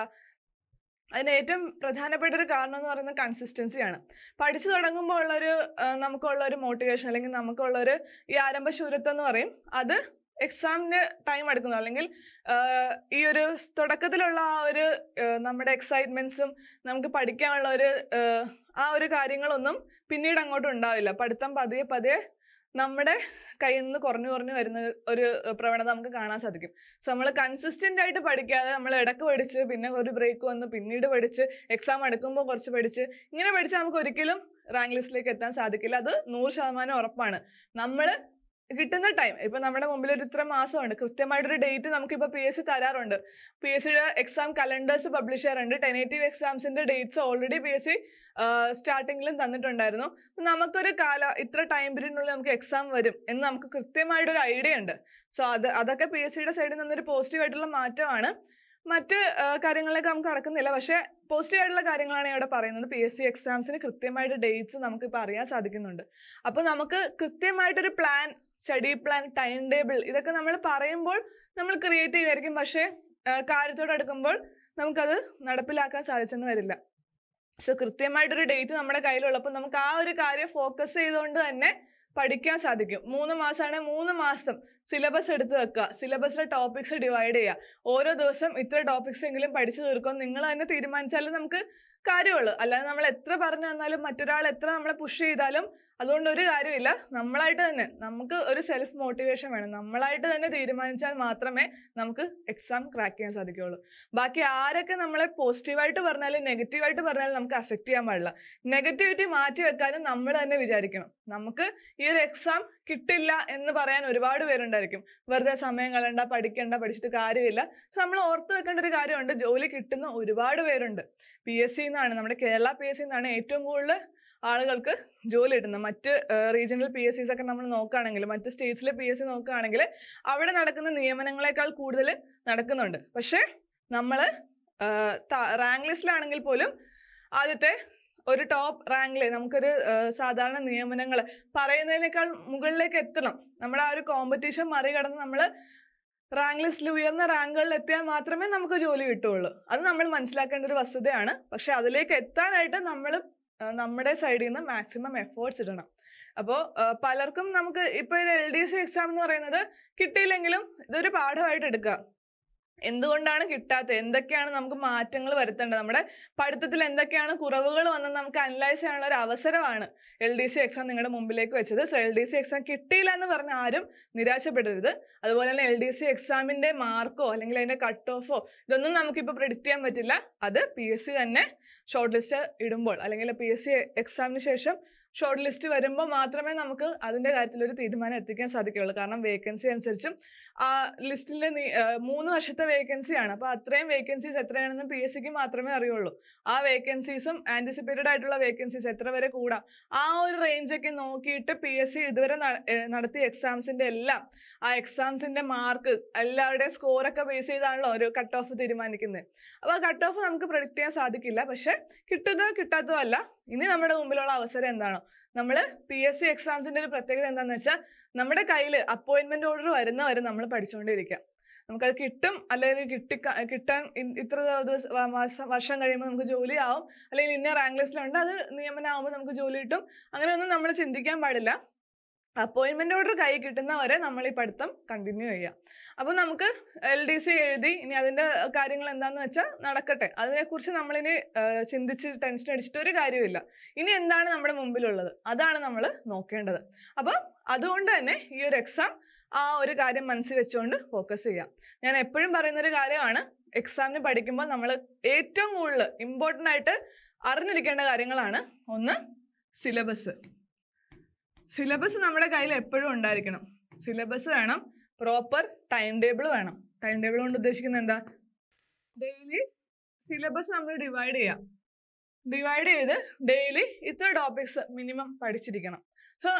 Speaker 1: അതിന് ഏറ്റവും പ്രധാനപ്പെട്ട ഒരു കാരണം എന്ന് പറയുന്നത് കൺസിസ്റ്റൻസിയാണ് പഠിച്ചു തുടങ്ങുമ്പോൾ ഉള്ളൊരു നമുക്കുള്ള ഒരു മോട്ടിവേഷൻ അല്ലെങ്കിൽ നമുക്കുള്ള ഒരു ഈ ആരംഭ ശൂരത്വം എന്ന് പറയും അത് എക്സാമിന് ടൈം എടുക്കുന്നു അല്ലെങ്കിൽ ഈ ഒരു തുടക്കത്തിലുള്ള ആ ഒരു നമ്മുടെ എക്സൈറ്റ്മെന്റ്സും നമുക്ക് പഠിക്കാനുള്ള ഒരു ആ ഒരു കാര്യങ്ങളൊന്നും പിന്നീട് അങ്ങോട്ട് ഉണ്ടാവില്ല പഠിത്തം പതിയെ പതിയെ നമ്മുടെ കയ്യിൽ നിന്ന് കുറഞ്ഞു കുറഞ്ഞു വരുന്ന ഒരു പ്രവണത നമുക്ക് കാണാൻ സാധിക്കും സോ നമ്മൾ കൺസിസ്റ്റന്റ് ആയിട്ട് പഠിക്കാതെ നമ്മൾ ഇടക്ക് പഠിച്ച് പിന്നെ ഒരു ബ്രേക്ക് വന്ന് പിന്നീട് പഠിച്ച് എക്സാം അടുക്കുമ്പോൾ കുറച്ച് പഠിച്ച് ഇങ്ങനെ പഠിച്ചാൽ നമുക്ക് ഒരിക്കലും റാങ്ക് ലിസ്റ്റിലേക്ക് എത്താൻ സാധിക്കില്ല അത് നൂറ് ശതമാനം ഉറപ്പാണ് നമ്മൾ കിട്ടുന്ന ടൈം ഇപ്പൊ നമ്മുടെ മുമ്പിൽ ഒരു ഇത്ര മാസമുണ്ട് കൃത്യമായിട്ടൊരു ഡേറ്റ് നമുക്കിപ്പോ പി എസ് സി തരാറുണ്ട് പി എസ് സിയുടെ എക്സാം കലണ്ടേഴ്സ് പബ്ലിഷ് ചെയ്യാറുണ്ട് ടെനേറ്റീവ് എക്സാംസിന്റെ dates already P S C സ്റ്റാർട്ടിങ്ങിലും തന്നിട്ടുണ്ടായിരുന്നു നമുക്കൊരു കാല ഇത്ര ടൈം പീരീഡിനുള്ളിൽ നമുക്ക് എക്സാം വരും എന്ന് നമുക്ക് കൃത്യമായിട്ടൊരു ഐഡിയ ഉണ്ട് സോ അത് അതൊക്കെ പി എസ് സിയുടെ സൈഡിൽ നിന്നൊരു പോസിറ്റീവ് ആയിട്ടുള്ള മാറ്റമാണ് മറ്റ് കാര്യങ്ങളിലേക്ക് നമുക്ക് കടക്കുന്നില്ല പക്ഷേ പോസിറ്റീവ് ആയിട്ടുള്ള കാര്യങ്ങളാണ് ഇവിടെ പറയുന്നത് പി എസ് സി എക്സാംസിന് കൃത്യമായിട്ട് ഡേറ്റ്സ് നമുക്ക് ഇപ്പോൾ അറിയാൻ സാധിക്കുന്നുണ്ട് അപ്പോൾ നമുക്ക് കൃത്യമായിട്ടൊരു plan study plan time table ഇതൊക്കെ നമ്മൾ പറയുമ്പോൾ നമ്മൾ ക്രിയേറ്റ് ചെയ്യുമായിരിക്കും പക്ഷേ കാര്യത്തോട് അടുക്കുമ്പോൾ നമുക്കത് നടപ്പിലാക്കാൻ സാധിച്ചെന്ന് വരില്ല സോ കൃത്യമായിട്ടൊരു ഡേറ്റ് നമ്മുടെ കയ്യിലുള്ളപ്പോൾ നമുക്ക് ആ ഒരു കാര്യം ഫോക്കസ് ചെയ്തുകൊണ്ട് തന്നെ പഠിക്കാൻ സാധിക്കും മൂന്ന് മാസമാണെങ്കിൽ മൂന്ന് മാസം സിലബസ് എടുത്ത് വെക്കുക സിലബസിലെ ടോപ്പിക്സ് ഡിവൈഡ് ചെയ്യുക ഓരോ ദിവസം ഇത്ര ടോപ്പിക്സ് എങ്കിലും പഠിച്ചു തീർക്കും നിങ്ങൾ തന്നെ തീരുമാനിച്ചാലും നമുക്ക് കാര്യമുള്ളൂ അല്ലാതെ നമ്മൾ എത്ര പറഞ്ഞു തന്നാലും മറ്റൊരാൾ എത്ര നമ്മളെ പുഷ് ചെയ്താലും അതുകൊണ്ട് ഒരു കാര്യമില്ല നമ്മളായിട്ട് തന്നെ നമുക്ക് ഒരു സെൽഫ് മോട്ടിവേഷൻ വേണം നമ്മളായിട്ട് തന്നെ തീരുമാനിച്ചാൽ മാത്രമേ നമുക്ക് എക്സാം ക്രാക്ക് ചെയ്യാൻ സാധിക്കുകയുള്ളൂ ബാക്കി ആരൊക്കെ നമ്മളെ പോസിറ്റീവായിട്ട് പറഞ്ഞാലും നെഗറ്റീവായിട്ട് പറഞ്ഞാലും നമുക്ക് അഫക്റ്റ് ചെയ്യാൻ പാടില്ല നെഗറ്റിവിറ്റി മാറ്റി വെക്കാനും നമ്മൾ തന്നെ വിചാരിക്കണം നമുക്ക് ഈ ഒരു എക്സാം കിട്ടില്ല എന്ന് പറയാൻ ഒരുപാട് പേരുണ്ടായിരിക്കും വെറുതെ സമയം കളയണ്ട പഠിക്കണ്ട പഠിച്ചിട്ട് കാര്യമില്ല സോ നമ്മൾ ഓർത്ത് വെക്കേണ്ട ഒരു കാര്യമുണ്ട് ജോലി കിട്ടുന്ന ഒരുപാട് പേരുണ്ട് പി എസ് നമ്മുടെ കേരള പി എസ് ഏറ്റവും കൂടുതൽ ആളുകൾക്ക് ജോലി കിട്ടുന്നത് മറ്റ് റീജിയണൽ പി എസ് ഒക്കെ നമ്മൾ നോക്കുകയാണെങ്കിൽ മറ്റ് സ്റ്റേറ്റ്സിലെ പി എസ് സി നോക്കുകയാണെങ്കിൽ അവിടെ നടക്കുന്ന നിയമനങ്ങളെക്കാൾ കൂടുതൽ നടക്കുന്നുണ്ട് പക്ഷേ നമ്മൾ റാങ്ക് ലിസ്റ്റിലാണെങ്കിൽ പോലും ആദ്യത്തെ ഒരു ടോപ്പ് റാങ്കിൽ നമുക്കൊരു സാധാരണ നിയമനങ്ങൾ പറയുന്നതിനേക്കാൾ മുകളിലേക്ക് എത്തണം നമ്മുടെ ആ ഒരു കോമ്പറ്റീഷൻ മറികടന്ന് നമ്മൾ റാങ്ക് ലിസ്റ്റിൽ ഉയർന്ന റാങ്കുകളിൽ എത്തിയാൽ മാത്രമേ നമുക്ക് ജോലി കിട്ടുകയുള്ളൂ അത് നമ്മൾ മനസ്സിലാക്കേണ്ട ഒരു വസ്തുതയാണ് പക്ഷെ അതിലേക്ക് എത്താനായിട്ട് നമ്മൾ നമ്മുടെ സൈഡിൽ നിന്ന് മാക്സിമം എഫേർട്സ് ഇടണം അപ്പോൾ പലർക്കും നമുക്ക് ഇപ്പോൾ ഒരു എൽ ഡി സി എക്സാം എന്ന് പറയുന്നത് കിട്ടിയില്ലെങ്കിലും ഇതൊരു പാഠമായിട്ട് എടുക്കുക എന്തുകൊണ്ടാണ് കിട്ടാത്തത് എന്തൊക്കെയാണ് നമുക്ക് മാറ്റങ്ങൾ വരുത്തേണ്ടത് നമ്മുടെ പഠിത്തത്തിൽ എന്തൊക്കെയാണ് കുറവുകൾ വന്നെന്ന് നമുക്ക് അനലൈസ് ചെയ്യാനുള്ള ഒരു അവസരമാണ് എൽ ഡി സി എക്സാം നിങ്ങളുടെ മുമ്പിലേക്ക് വെച്ചത് so L D C exam കിട്ടിയില്ല എന്ന് പറഞ്ഞ് ആരും നിരാശപ്പെടരുത് അതുപോലെ തന്നെ എൽ ഡി സി എക്സാമിന്റെ മാർക്കോ അല്ലെങ്കിൽ അതിന്റെ കട്ട് ഓഫോ ഇതൊന്നും നമുക്കിപ്പോൾ പ്രെഡിക്റ്റ് ചെയ്യാൻ പറ്റില്ല അത് പി എസ് സി തന്നെ ഷോർട്ട് ലിസ്റ്റ് ഇടുമ്പോൾ അല്ലെങ്കിൽ പി എസ് സി എക്സാമിന് ശേഷം ഷോർട്ട് ലിസ്റ്റ് വരുമ്പോൾ മാത്രമേ നമുക്ക് അതിന്റെ കാര്യത്തിൽ ഒരു തീരുമാനം എത്തിക്കാൻ സാധിക്കുകയുള്ളൂ കാരണം വേക്കൻസി അനുസരിച്ചും ആ ലിസ്റ്റിലെ മൂന്ന് വർഷത്തെ വേക്കൻസിയാണ് ആണ് അപ്പോൾ അത്രയും വേക്കൻസീസ് എത്രയാണെന്ന് പി എസ് സിക്ക് മാത്രമേ അറിയുള്ളൂ ആ വേക്കൻസീസും ആന്റിസിപ്പേറ്റഡ് ആയിട്ടുള്ള വേക്കൻസീസ് എത്ര വരെ കൂടാം ആ ഒരു range ഒക്കെ നോക്കിയിട്ട് പി എസ് സി ഇതുവരെ നടത്തിയ എക്സാംസിന്റെ എല്ലാം ആ എക്സാംസിന്റെ മാർക്ക് എല്ലാവരുടെയും സ്കോറൊക്കെ ബേസ് ചെയ്താണല്ലോ ഒരു കട്ട് ഓഫ് തീരുമാനിക്കുന്നത് അപ്പോൾ ആ കട്ട് ഓഫ് നമുക്ക് predict ചെയ്യാൻ സാധിക്കില്ല പക്ഷെ കിട്ടുന്നതോ കിട്ടാത്തതോ അല്ല ഇനി നമ്മുടെ മുമ്പിലുള്ള അവസരം എന്താണ് നമ്മൾ പി എസ് സി എക്സാംസിന്റെ ഒരു പ്രത്യേകത എന്താണെന്ന് വെച്ചാൽ നമ്മുടെ കയ്യിൽ അപ്പോയിന്റ്മെന്റ് ഓർഡർ വരുന്ന വരെ നമ്മൾ നമുക്ക് നമുക്കത് കിട്ടും അല്ലെങ്കിൽ കിട്ടി കിട്ടാൻ ഇത്ര ദിവസം വർഷം കഴിയുമ്പോൾ നമുക്ക് ജോലി ആവും അല്ലെങ്കിൽ ഇന്ന റാങ്ക് ലിസ്റ്റിലുണ്ട് അത് നിയമനമാകുമ്പോൾ നമുക്ക് ജോലി കിട്ടും അങ്ങനെയൊന്നും നമ്മൾ ചിന്തിക്കാൻ പാടില്ല അപ്പോയിൻമെന്റ് ഓർഡർ കൈ കിട്ടുന്ന വരെ നമ്മൾ ഈ പഠിത്തം കണ്ടിന്യൂ ചെയ്യാം അപ്പോൾ നമുക്ക് എൽ ഡി സി എഴുതി ഇനി അതിന്റെ കാര്യങ്ങൾ എന്താണെന്ന് വെച്ചാൽ നടക്കട്ടെ അതിനെക്കുറിച്ച് നമ്മളിനി ചിന്തിച്ച് ടെൻഷൻ അടിച്ചിട്ട് ഒരു കാര്യമില്ല ഇനി എന്താണ് നമ്മുടെ മുമ്പിലുള്ളത് അതാണ് നമ്മൾ നോക്കേണ്ടത് അപ്പോൾ അതുകൊണ്ട് തന്നെ ഈ ഒരു എക്സാം ആ ഒരു കാര്യം മനസ്സിൽ വെച്ചുകൊണ്ട് ഫോക്കസ് ചെയ്യാം ഞാൻ എപ്പോഴും പറയുന്ന ഒരു കാര്യമാണ് എക്സാമിന് പഠിക്കുമ്പോൾ നമ്മൾ ഏറ്റവും കൂടുതൽ ഇമ്പോർട്ടൻ്റ് ആയിട്ട് അറിഞ്ഞിരിക്കേണ്ട കാര്യങ്ങളാണ് ഒന്ന് സിലബസ് സിലബസ് നമ്മുടെ കയ്യിൽ എപ്പോഴും ഉണ്ടായിരിക്കണം സിലബസ് വേണം പ്രോപ്പർ ടൈം ടേബിൾ വേണം ടൈം ടേബിൾ കൊണ്ട് ഉദ്ദേശിക്കുന്നത് എന്താ ഡെയിലി സിലബസ് നമ്മൾ ഡിവൈഡ് ചെയ്യാം ഡിവൈഡ് ചെയ്ത് ഡെയിലി ഇത്ര ടോപ്പിക്സ് മിനിമം പഠിച്ചിരിക്കണം സോ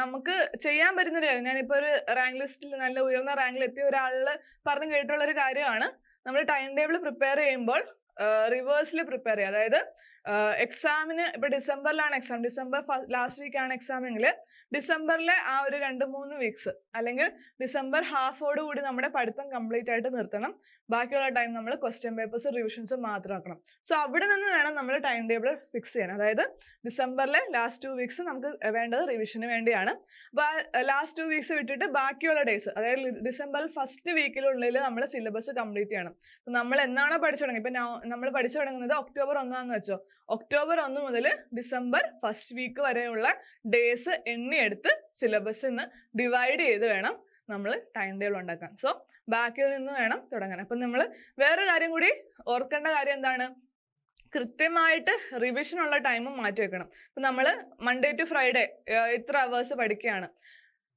Speaker 1: നമുക്ക് ചെയ്യാൻ പറ്റുന്ന ഒരു കാര്യം ഞാനിപ്പോൾ ഒരു റാങ്ക് ലിസ്റ്റിൽ നല്ല ഉയർന്ന റാങ്കിൽ എത്തിയ ഒരാളിൽ പറഞ്ഞു കേട്ടിട്ടുള്ള ഒരു കാര്യമാണ് നമ്മൾ ടൈം ടേബിൾ പ്രിപ്പയർ ചെയ്യുമ്പോൾ റിവേഴ്സിൽ പ്രിപ്പയർ ചെയ്യുക അതായത് എക്സാമിന് ഇപ്പൊ ഡിസംബറിലാണ് എക്സാം ഡിസംബർ ലാസ്റ്റ് വീക്കാണ് ആണ് എക്സാം എങ്കിൽ ഡിസംബറിലെ ആ ഒരു രണ്ട് മൂന്ന് വീക്സ് അല്ലെങ്കിൽ ഡിസംബർ ഹാഫോട് കൂടി നമ്മുടെ പഠിത്തം കംപ്ലീറ്റ് ആയിട്ട് നിർത്തണം ബാക്കിയുള്ള ടൈം നമ്മൾ ക്വസ്റ്റ്യൻ പേപ്പേഴ്സ് റിവിഷൻസ് മാത്രമാക്കണം സോ അവിടെ നിന്ന് വേണം നമ്മൾ ടൈം ടേബിൾ ഫിക്സ് ചെയ്യാൻ അതായത് ഡിസംബറിലെ ലാസ്റ്റ് ടു വീക്സ് നമുക്ക് വേണ്ടത് റിവിഷന് വേണ്ടിയാണ് ലാസ്റ്റ് ടു വീക്സ് വിട്ടിട്ട് ബാക്കിയുള്ള ഡേയ്സ് അതായത് ഡിസംബർ ഫസ്റ്റ് വീക്കിനുള്ളിൽ നമ്മൾ സിലബസ് കംപ്ലീറ്റ് ചെയ്യണം നമ്മൾ എന്നാണോ പഠിച്ചു തുടങ്ങി ഇപ്പൊ നമ്മൾ പഠിച്ചു തുടങ്ങുന്നത് ഒക്ടോബർ ഒന്നാന്ന് വെച്ചോ ഒക്ടോബർ ഒന്ന് മുതൽ ഡിസംബർ ഫസ്റ്റ് വീക്ക് വരെയുള്ള ഡേയ്സ് എണ്ണിയെടുത്ത് സിലബസ് ഇന്ന് ഡിവൈഡ് ചെയ്ത് വേണം നമ്മൾ ടൈം ടേബിൾ ഉണ്ടാക്കാൻ സോ ബാക്കിൽ നിന്ന് വേണം തുടങ്ങാൻ അപ്പം നമ്മൾ വേറൊരു കാര്യം കൂടി ഓർക്കേണ്ട കാര്യം എന്താണ് കൃത്യമായിട്ട് റിവിഷൻ ഉള്ള ടൈമും മാറ്റി വെക്കണം ഇപ്പം നമ്മൾ മൺഡേ ടു ഫ്രൈഡേ ഇത്ര അവേഴ്സ് പഠിക്കുകയാണ്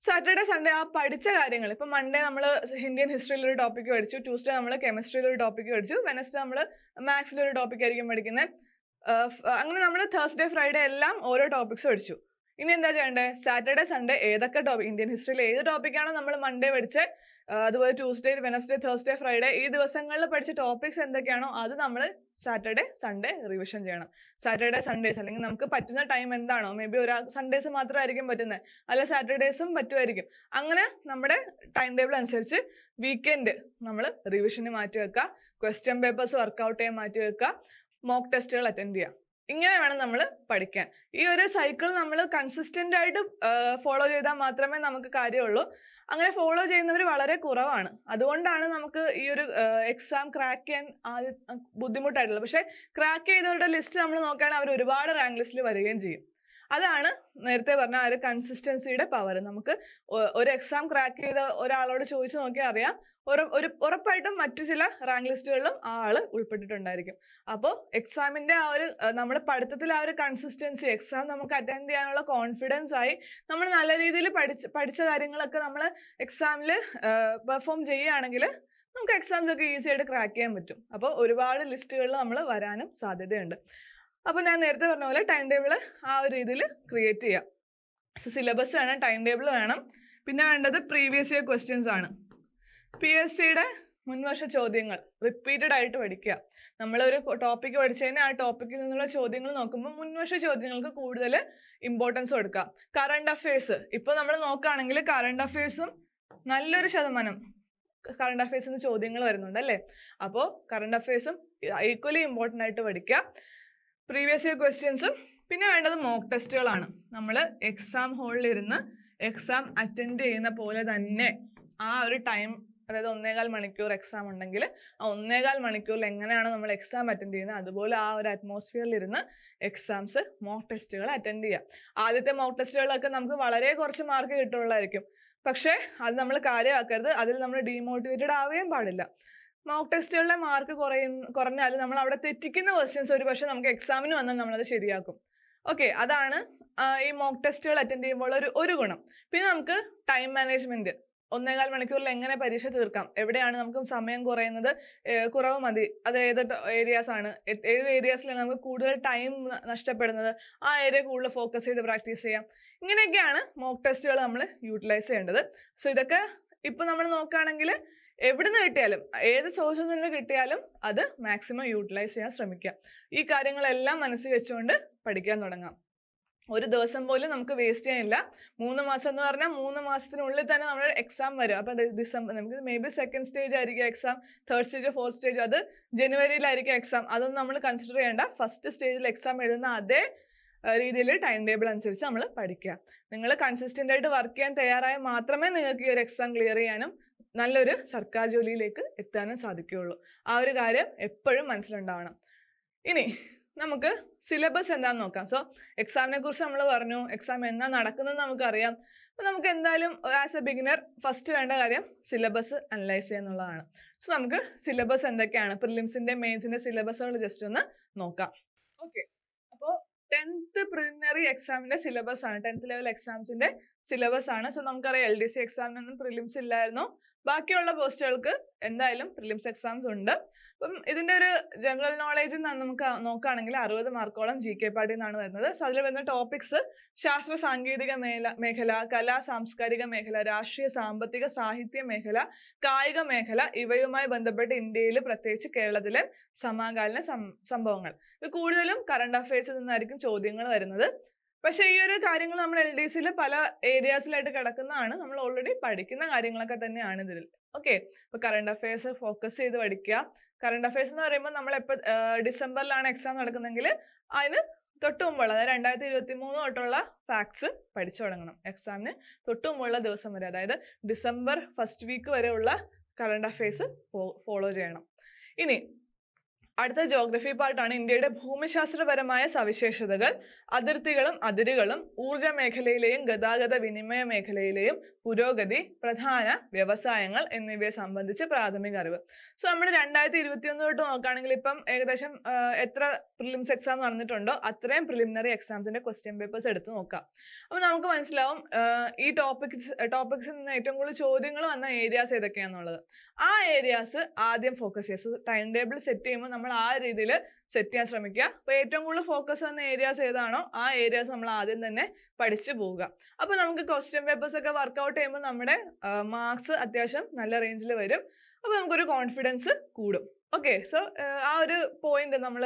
Speaker 1: സാറ്റർഡേ സൺഡേ ആ പഠിച്ച കാര്യങ്ങൾ ഇപ്പം മൺഡേ നമ്മൾ ഇന്ത്യൻ ഹിസ്റ്ററിയിൽ ഒരു ടോപ്പിക് പഠിച്ചു ട്യൂസ്ഡേ നമ്മൾ കെമിസ്ട്രിയിൽ ഒരു ടോപ്പിക് പഠിച്ചു വെനസ്ഡേ നമ്മൾ മാത്സിൽ ഒരു ടോപ്പിക് ആയിരിക്കും പഠിക്കുന്നത് അങ്ങനെ നമ്മൾ thursday friday എല്ലാം ഓരോ topics പഠിച്ചു ഇനി എന്താ ചെയ്യണ്ടേ saturday sunday ഏതൊക്കെ topic indian history ഏത് topic ആണോ നമ്മൾ monday പഠിച്ചേ അതുപോലെ tuesday wednesday thursday friday ഈ ദിവസങ്ങളിൽ പഠിച്ച topics എന്തൊക്കെയാണോ അത് നമ്മൾ സാറ്റർഡേ സൺഡേ റിവിഷൻ ചെയ്യണം സാറ്റർഡേ സൺഡേസ് അല്ലെങ്കിൽ നമുക്ക് പറ്റുന്ന ടൈം എന്താണോ മേ ബി Sundays സൺഡേസ് മാത്രമായിരിക്കും പറ്റുന്നത് അല്ല സാറ്റർഡേസും പറ്റുമായിരിക്കും അങ്ങനെ നമ്മുടെ ടൈം ടേബിൾ അനുസരിച്ച് വീക്കെൻഡ് നമ്മൾ റിവിഷന് മാറ്റി വെക്കുക ക്വസ്റ്റ്യൻ പേപ്പേഴ്സ് വർക്കൗട്ട് ചെയ്യാൻ മാറ്റി വെക്കുക മോക്ക് ടെസ്റ്റുകൾ അറ്റൻഡ് ചെയ്യാം ഇങ്ങനെ വേണം നമ്മൾ പഠിക്കാൻ ഈ ഒരു സൈക്കിൾ നമ്മൾ കൺസിസ്റ്റന്റ് ആയിട്ട് ഫോളോ ചെയ്താൽ മാത്രമേ നമുക്ക് കാര്യമുള്ളൂ അങ്ങനെ ഫോളോ ചെയ്യുന്നവർ വളരെ കുറവാണ് അതുകൊണ്ടാണ് നമുക്ക് ഈ ഒരു എക്സാം ക്രാക്ക് ചെയ്യാൻ ആദ്യം ബുദ്ധിമുട്ടായിട്ടുള്ളത് പക്ഷെ ക്രാക്ക് ചെയ്തവരുടെ ലിസ്റ്റ് നമ്മൾ നോക്കുകയാണെങ്കിൽ അവർ ഒരുപാട് റാങ്ക് ലിസ്റ്റിൽ വരികയും ചെയ്യും അതാണ് നേരത്തെ പറഞ്ഞ ആ ഒരു കൺസിസ്റ്റൻസിയുടെ പവർ നമുക്ക് ഒരു എക്സാം ക്രാക്ക് ചെയ്ത ഒരാളോട് ചോദിച്ചു നോക്കിയാൽ അറിയാം ഒരു ഉറപ്പായിട്ടും മറ്റു ചില റാങ്ക് ലിസ്റ്റുകളിലും ആ ആള് ഉൾപ്പെട്ടിട്ടുണ്ടായിരിക്കും അപ്പോൾ എക്സാമിന്റെ ആ ഒരു നമ്മുടെ പഠിത്തത്തിൽ ആ ഒരു കൺസിസ്റ്റൻസി എക്സാം നമുക്ക് അറ്റൻഡ് ചെയ്യാനുള്ള കോൺഫിഡൻസ് ആയി നമ്മൾ നല്ല രീതിയിൽ പഠിച്ച പഠിച്ച കാര്യങ്ങളൊക്കെ നമ്മൾ എക്സാമിൽ പെർഫോം ചെയ്യുകയാണെങ്കിൽ നമുക്ക് എക്സാംസ് ഒക്കെ ഈസി ആയിട്ട് ക്രാക്ക് ചെയ്യാൻ പറ്റും അപ്പോൾ ഒരുപാട് ലിസ്റ്റുകളിൽ നമ്മൾ വരാനും സാധ്യതയുണ്ട് അപ്പോൾ ഞാൻ നേരത്തെ പറഞ്ഞ പോലെ ടൈം ടേബിൾ ആ ഒരു രീതിയിൽ ക്രിയേറ്റ് ചെയ്യാം സോ സിലബസ് വേണം ടൈം ടേബിൾ വേണം പിന്നെ വേണ്ടത് പ്രീവിയസ് ഇയർ ക്വസ്റ്റ്യൻസ് ആണ് പി എസ് സിയുടെ മുൻവർഷ ചോദ്യങ്ങൾ റിപ്പീറ്റഡ് ആയിട്ട് പഠിക്കുക നമ്മളൊരു ടോപ്പിക് പഠിച്ചതിന് ആ ടോപ്പിക്കിൽ നിന്നുള്ള ചോദ്യങ്ങൾ നോക്കുമ്പോൾ മുൻവർഷ ചോദ്യങ്ങൾക്ക് കൂടുതൽ ഇമ്പോർട്ടൻസ് കൊടുക്കുക കറണ്ട് അഫയേഴ്സ് ഇപ്പോൾ നമ്മൾ നോക്കുകയാണെങ്കിൽ കറണ്ട് അഫയേഴ്സും നല്ലൊരു ശതമാനം കറണ്ട് അഫയേഴ്സിൽ ചോദ്യങ്ങൾ വരുന്നുണ്ട് അല്ലേ അപ്പോൾ കറണ്ട് അഫയേഴ്സും ഈക്വലി ഇമ്പോർട്ടൻ്റ് ആയിട്ട് പഠിക്കുക പ്രീവിയസ് ഇയർ ക്വസ്റ്റ്യൻസും പിന്നെ വേണ്ടത് മോക്ക് ടെസ്റ്റുകളാണ് നമ്മൾ എക്സാം ഹോളിലിരുന്ന് എക്സാം അറ്റൻഡ് ചെയ്യുന്ന പോലെ തന്നെ ആ ഒരു ടൈം അതായത് ഒന്നേകാൽ മണിക്കൂർ എക്സാം ഉണ്ടെങ്കിൽ ആ ഒന്നേകാൽ മണിക്കൂറിൽ എങ്ങനെയാണ് നമ്മൾ എക്സാം അറ്റൻഡ് ചെയ്യുന്നത് അതുപോലെ ആ ഒരു അറ്റ്മോസ്ഫിയറിൽ ഇരുന്ന് എക്സാംസ് മോക്ക് ടെസ്റ്റുകൾ അറ്റൻഡ് ചെയ്യാം ആദ്യത്തെ മോക്ക് ടെസ്റ്റുകളൊക്കെ നമുക്ക് വളരെ കുറച്ച് മാർക്ക് കിട്ടുള്ളതായിരിക്കും പക്ഷേ അത് നമ്മൾ കാര്യമാക്കരുത് അതിൽ നമ്മൾ ഡീമോട്ടിവേറ്റഡ് ആവുകയും പാടില്ല മോക്ക് ടെസ്റ്റുകളിലെ മാർക്ക് കുറയുന്ന കുറഞ്ഞാലും നമ്മൾ അവിടെ തെറ്റിക്കുന്ന ക്വസ്റ്റ്യൻസ് ഒരു പക്ഷെ നമുക്ക് എക്സാമിന് വന്നാൽ നമ്മളത് ശരിയാക്കും ഓക്കെ അതാണ് ഈ മോക്ക് ടെസ്റ്റുകൾ അറ്റൻഡ് ചെയ്യുമ്പോൾ ഒരു ഒരു ഗുണം പിന്നെ നമുക്ക് ടൈം മാനേജ്മെന്റ് ഒന്നേകാൽ മണിക്കൂറിൽ എങ്ങനെ പരീക്ഷ തീർക്കാം എവിടെയാണ് നമുക്ക് സമയം കുറയുന്നത് കുറവ് മതി അത് ഏത് ഏരിയാസ് ആണ് ഏത് ഏരിയാസിലാണ് നമുക്ക് കൂടുതൽ ടൈം നഷ്ടപ്പെടുന്നത് ആ ഏരിയ കൂടുതൽ ഫോക്കസ് ചെയ്ത് പ്രാക്ടീസ് ചെയ്യാം ഇങ്ങനെയൊക്കെയാണ് മോക്ക് ടെസ്റ്റുകൾ നമ്മൾ യൂട്ടിലൈസ് ചെയ്യേണ്ടത് സോ ഇതൊക്കെ ഇപ്പൊ നമ്മൾ നോക്കുകയാണെങ്കിൽ എവിടുന്ന് കിട്ടിയാലും ഏത് സോഴ്സിൽ നിന്ന് കിട്ടിയാലും അത് മാക്സിമം യൂട്ടിലൈസ് ചെയ്യാൻ ശ്രമിക്കുക ഈ കാര്യങ്ങളെല്ലാം മനസ്സിൽ വെച്ചുകൊണ്ട് പഠിക്കാൻ തുടങ്ങാം ഒരു ദിവസം പോലും നമുക്ക് വേസ്റ്റ് ചെയ്യാനില്ല മൂന്ന് മാസം എന്ന് പറഞ്ഞാൽ മൂന്ന് മാസത്തിനുള്ളിൽ തന്നെ നമ്മൾ എക്സാം വരും അപ്പം ഡിസംബർ നമുക്ക് മേ ബി സെക്കൻഡ് സ്റ്റേജ് ആയിരിക്കും exam third stage fourth stage അത് ജനുവരിയിലായിരിക്കും എക്സാം അതൊന്നും നമ്മൾ കൺസിഡർ ചെയ്യേണ്ട ഫസ്റ്റ് സ്റ്റേജിൽ എക്സാം എഴുതുന്ന അതേ രീതിയിൽ ടൈം ടേബിൾ അനുസരിച്ച് നമ്മൾ പഠിക്കുക നിങ്ങൾ കൺസിസ്റ്റൻ്റ് ആയിട്ട് വർക്ക് ചെയ്യാൻ തയ്യാറായാൽ മാത്രമേ നിങ്ങൾക്ക് ഈ ഒരു എക്സാം ക്ലിയർ ചെയ്യാനും നല്ലൊരു സർക്കാർ ജോലിയിലേക്ക് എത്താനും സാധിക്കുകയുള്ളൂ ആ ഒരു കാര്യം എപ്പോഴും മനസ്സിലുണ്ടാവണം ഇനി നമുക്ക് സിലബസ് എന്താണെന്ന് നോക്കാം സോ എക്സാമിനെ കുറിച്ച് നമ്മൾ പറഞ്ഞു എക്സാം എന്നാ നടക്കുന്നത് നമുക്കറിയാം അപ്പോൾ നമുക്ക് എന്തായാലും ആസ് എ ബിഗിനർ ഫസ്റ്റ് വേണ്ട കാര്യം സിലബസ് അനലൈസ് ചെയ്യുക എന്നുള്ളതാണ് സോ നമുക്ക് സിലബസ് എന്തൊക്കെയാണ് പ്രിലിംസിന്റെ മെയിൻസിന്റെ സിലബസുകൾ ജസ്റ്റ് ഒന്ന് നോക്കാം ഓക്കെ അപ്പോൾ ടെൻത്ത് പ്രിലിമിനറി എക്സാമിന്റെ സിലബസ് ആണ് ടെൻത്ത് ലെവൽ എക്സാംസിന്റെ സിലബസ് ആണ് സോ നമുക്കറിയാം എൽ ഡി സി എക്സാമിനൊന്നും പ്രിലിംസ് ഇല്ലായിരുന്നു ബാക്കിയുള്ള പോസ്റ്റുകൾക്ക് എന്തായാലും പ്രിലിംസ് എക്സാംസ് ഉണ്ട് അപ്പം ഇതിന്റെ ഒരു ജനറൽ നോളേജിൽ നിന്ന് നമുക്ക് നോക്കുകയാണെങ്കിൽ അറുപത് മാർക്കോളം ജി കെ പാട്ടിൽ നിന്നാണ് വരുന്നത് സോ അതിൽ വരുന്ന ടോപ്പിക്സ് ശാസ്ത്ര സാങ്കേതിക മേല മേഖല കലാ സാംസ്കാരിക മേഖല രാഷ്ട്രീയ സാമ്പത്തിക സാഹിത്യ മേഖല കായിക മേഖല ഇവയുമായി ബന്ധപ്പെട്ട് ഇന്ത്യയിൽ പ്രത്യേകിച്ച് കേരളത്തിലെ സമാകാലീന സംഭവങ്ങൾ ഇത് കൂടുതലും കറണ്ട് അഫയേഴ്സിൽ നിന്നായിരിക്കും ചോദ്യങ്ങൾ വരുന്നത് പക്ഷെ ഈ ഒരു കാര്യങ്ങൾ നമ്മൾ എൽ ഡി സിയിൽ പല ഏരിയാസിലായിട്ട് കിടക്കുന്നതാണ് നമ്മൾ ഓൾറെഡി പഠിക്കുന്ന കാര്യങ്ങളൊക്കെ തന്നെയാണ് ഇതിൽ ഓക്കെ ഇപ്പൊ കറണ്ട് അഫയേഴ്സ് ഫോക്കസ് ചെയ്ത് പഠിക്കുക കറണ്ട് അഫയേഴ്സ് എന്ന് പറയുമ്പോൾ നമ്മൾ എപ്പോൾ ഡിസംബറിലാണ് എക്സാം നടക്കുന്നതെങ്കിൽ അതിന് തൊട്ട് മുമ്പുള്ള അതായത് രണ്ടായിരത്തി ഇരുപത്തി മൂന്ന് തൊട്ടുള്ള ഫാക്ട്സ് പഠിച്ചു തുടങ്ങണം എക്സാമിന് തൊട്ട് മുമ്പുള്ള ദിവസം വരെ അതായത് ഡിസംബർ ഫസ്റ്റ് വീക്ക് വരെയുള്ള കറണ്ട് അഫയേഴ്സ് ഫോളോ ചെയ്യണം ഇനി അടുത്ത ജോഗ്രഫി പാർട്ടാണ് ഇന്ത്യയുടെ ഭൂമിശാസ്ത്രപരമായ സവിശേഷതകൾ അതിർത്തികളും അതിരുകളും ഊർജ മേഖലയിലെയും ഗതാഗത വിനിമയ മേഖലയിലെയും പുരോഗതി പ്രധാന വ്യവസായങ്ങൾ എന്നിവയെ സംബന്ധിച്ച് പ്രാഥമിക അറിവ് സോ നമ്മൾ രണ്ടായിരത്തി ഒന്ന് തൊട്ട് നോക്കുകയാണെങ്കിൽ ഇപ്പം ഏകദേശം എത്ര പ്രിലിംസ് എക്സാം നടന്നിട്ടുണ്ടോ അത്രയും പ്രിലിമിനറി എക്സാംസിന്റെ ക്വസ്റ്റ്യൻ പേപ്പേഴ്സ് എടുത്ത് നോക്കാം അപ്പോൾ നമുക്ക് മനസ്സിലാവും ഈ ടോപ്പിക്സ് ടോപ്പിക്സിൽ നിന്ന് ഏറ്റവും കൂടുതൽ ചോദ്യങ്ങൾ വന്ന ഏരിയാസ് ഏതൊക്കെയാണെന്നുള്ളത് ആ ഏരിയാസ് ആദ്യം ഫോക്കസ് ചെയ്യുക സോ ടൈം ടേബിൾ സെറ്റ് ചെയ്യുമ്പോൾ നമ്മൾ ആ രീതിയിൽ സെറ്റ് ചെയ്യാൻ ശ്രമിക്കുക അപ്പോൾ ഏറ്റവും കൂടുതൽ ഫോക്കസ് വന്ന ഏരിയാസ് ഏതാണോ ആ ഏരിയാസ് നമ്മൾ ആദ്യം തന്നെ പഠിച്ചു പോവുക അപ്പോൾ നമുക്ക് ക്വസ്റ്റ്യൻ പേപ്പേഴ്സ് ഒക്കെ വർക്കൗട്ട് ചെയ്യുമ്പോൾ നമ്മുടെ മാർക്സ് അത്യാവശ്യം നല്ല റേഞ്ചിൽ വരും അപ്പോൾ നമുക്കൊരു കോൺഫിഡൻസ് കൂടും ഓക്കെ സോ ആ ഒരു പോയിന്റ് നമ്മൾ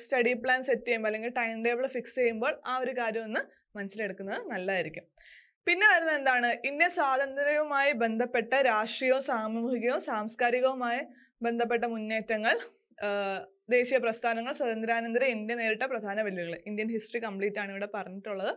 Speaker 1: സ്റ്റഡി പ്ലാൻ സെറ്റ് ചെയ്യുമ്പോൾ അല്ലെങ്കിൽ ടൈം ടേബിൾ ഫിക്സ് ചെയ്യുമ്പോൾ ആ ഒരു കാര്യം ഒന്ന് മനസ്സിലെടുക്കുന്നത് നല്ലതായിരിക്കും പിന്നെ വരുന്നത് എന്താണ് ഇന്ത്യ സ്വാതന്ത്ര്യവുമായി ബന്ധപ്പെട്ട രാഷ്ട്രീയവും സാമൂഹികവും സാംസ്കാരികവുമായി ബന്ധപ്പെട്ട മുന്നേറ്റങ്ങൾ ദേശീയ പ്രസ്ഥാനങ്ങൾ സ്വതന്ത്രാനന്തര ഇന്ത്യ നേരിട്ട പ്രധാന വെല്ലുവിളികൾ ഇന്ത്യൻ ഹിസ്റ്ററി കംപ്ലീറ്റ് ആണ് ഇവിടെ പറഞ്ഞിട്ടുള്ളത്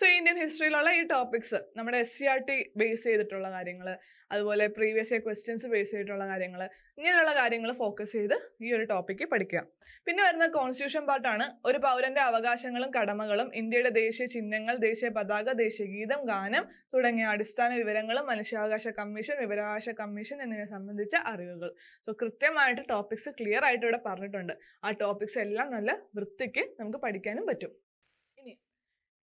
Speaker 1: സോ ഇന്ത്യൻ ഹിസ്റ്ററിയിലുള്ള ഈ ടോപ്പിക്സ് നമ്മുടെ S C R T base ചെയ്തിട്ടുള്ള കാര്യങ്ങൾ അതുപോലെ പ്രീവിയസ് ഇയർ ക്വസ്റ്റ്യൻസ് ബേസ് ചെയ്തിട്ടുള്ള കാര്യങ്ങൾ ഇങ്ങനെയുള്ള കാര്യങ്ങൾ ഫോക്കസ് ചെയ്ത് ഈ ഒരു ടോപ്പിക്ക് പഠിക്കുക പിന്നെ വരുന്ന കോൺസ്റ്റിറ്റ്യൂഷൻ പാർട്ടാണ് ഒരു പൗരന്റെ അവകാശങ്ങളും കടമകളും ഇന്ത്യയുടെ ദേശീയ ചിഹ്നങ്ങൾ ദേശീയ പതാക ദേശീയ ഗീതം ഗാനം തുടങ്ങിയ അടിസ്ഥാന വിവരങ്ങളും മനുഷ്യാവകാശ കമ്മീഷൻ വിവരാവകാശ കമ്മീഷൻ എന്നിവയെ സംബന്ധിച്ച അറിവുകൾ സോ കൃത്യമായിട്ട് ടോപ്പിക്സ് ക്ലിയർ ആയിട്ട് ഇവിടെ പറഞ്ഞിട്ടുണ്ട് ആ ടോപ്പിക്സ് എല്ലാം നല്ല വൃത്തിക്ക് നമുക്ക് പഠിക്കാനും പറ്റും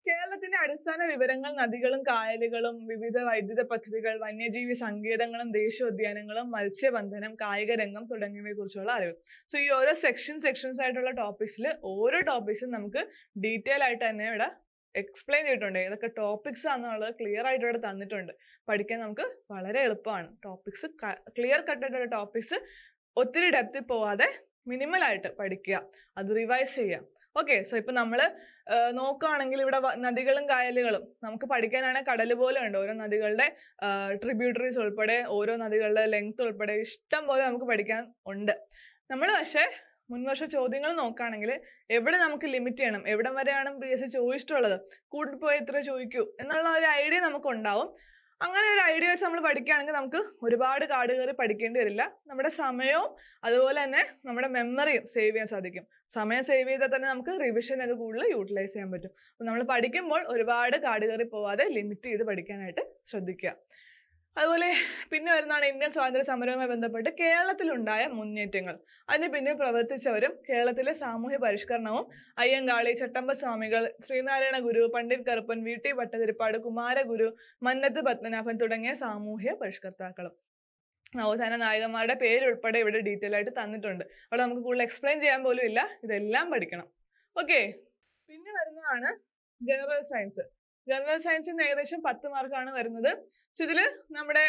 Speaker 1: കേരളത്തിന്റെ അടിസ്ഥാന വിവരങ്ങൾ നദികളും കായലുകളും വിവിധ വൈദ്യുത പദ്ധതികൾ വന്യജീവി സങ്കേതങ്ങളും ദേശീയോദ്യാനങ്ങളും മത്സ്യബന്ധനം രംഗം തുടങ്ങിയവയെ കുറിച്ചുള്ള അറിവ് so ഈ ഓരോ section സെക്ഷൻസ് ആയിട്ടുള്ള topics ഓരോ topics ഉം നമുക്ക് detail ആയിട്ട് തന്നെ ഇവിടെ explain ചെയ്തിട്ടുണ്ട് ഏതൊക്കെ topics ആണെന്നുള്ളത് clear ആയിട്ട് ഇവിടെ തന്നിട്ടുണ്ട് പഠിക്കാൻ നമുക്ക് വളരെ എളുപ്പമാണ് topics clear cut ആയിട്ടുള്ള topics ഒത്തിരി depth ൽ പോവാതെ minimal ആയിട്ട് പഠിക്കുക അത് revise ചെയ്യുക okay so ഇപ്പൊ നമ്മള് നോക്കുകയാണെങ്കിൽ ഇവിടെ നദികളും കായലുകളും നമുക്ക് പഠിക്കാനാണ് കടൽ പോലെ ഉണ്ട് ഓരോ നദികളുടെ ആഹ് tributaries ഓരോ നദികളുടെ length ഉൾപ്പെടെ ഇഷ്ടം പോലെ നമുക്ക് പഠിക്കാൻ ഉണ്ട്. നമ്മൾ പക്ഷെ മുൻ വർഷ ചോദ്യങ്ങൾ നോക്കുകയാണെങ്കിൽ എവിടെ നമുക്ക് limit ചെയ്യണം എവിടം വരെയാണ് ചോദിച്ചിട്ടുള്ളത് കൂടിപ്പോയാൽ എത്ര ചോദിക്കൂ എന്നുള്ള ഒരു idea നമുക്ക് ഉണ്ടാവും അങ്ങനെ ഒരു ഐഡിയ വെച്ച് നമ്മൾ പഠിക്കുകയാണെങ്കിൽ നമുക്ക് ഒരുപാട് കാട് കയറി പഠിക്കേണ്ടി വരില്ല നമ്മുടെ സമയവും അതുപോലെ തന്നെ നമ്മുടെ മെമ്മറിയും സേവ് ചെയ്യാൻ സാധിക്കും സമയം സേവ് ചെയ്താൽ തന്നെ നമുക്ക് റിവിഷൻ ഒക്കെ കൂടുതൽ യൂട്ടിലൈസ് ചെയ്യാൻ പറ്റും അപ്പോൾ നമ്മൾ പഠിക്കുമ്പോൾ ഒരുപാട് കാട് കയറി പോവാതെ ലിമിറ്റ് ചെയ്ത് പഠിക്കാനായിട്ട് ശ്രദ്ധിക്കുക അതുപോലെ പിന്നെ വരുന്നതാണ് ഇന്ത്യൻ സ്വാതന്ത്ര്യ സമരവുമായി ബന്ധപ്പെട്ട് കേരളത്തിലുണ്ടായ മുന്നേറ്റങ്ങൾ അതിന് പിന്നിൽ പ്രവർത്തിച്ചവരും കേരളത്തിലെ സാമൂഹ്യ പരിഷ്കരണവും അയ്യങ്കാളി ചട്ടമ്പ സ്വാമികൾ ശ്രീനാരായണ ഗുരു പണ്ഡിറ്റ് കറുപ്പൻ വി ടി ഭട്ടതിരിപ്പാട് കുമാരഗുരു മന്നത്ത് പത്മനാഭൻ തുടങ്ങിയ സാമൂഹ്യ പരിഷ്കർത്താക്കളും നവോത്ഥാന നായകന്മാരുടെ പേരുൾപ്പെടെ ഇവിടെ ഡീറ്റെയിൽ ആയിട്ട് തന്നിട്ടുണ്ട് അവിടെ നമുക്ക് കൂടുതൽ എക്സ്പ്ലെയിൻ ചെയ്യാൻ പോലും ഇല്ല ഇതെല്ലാം പഠിക്കണം ഓക്കെ പിന്നെ വരുന്നതാണ് ജനറൽ സയൻസ് ജനറൽ സയൻസിൽ നിന്ന് ഏകദേശം പത്ത് മാർക്കാണ് വരുന്നത് സോ ഇതിൽ നമ്മുടെ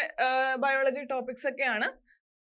Speaker 1: ബയോളജി ടോപ്പിക്സ് ഒക്കെയാണ്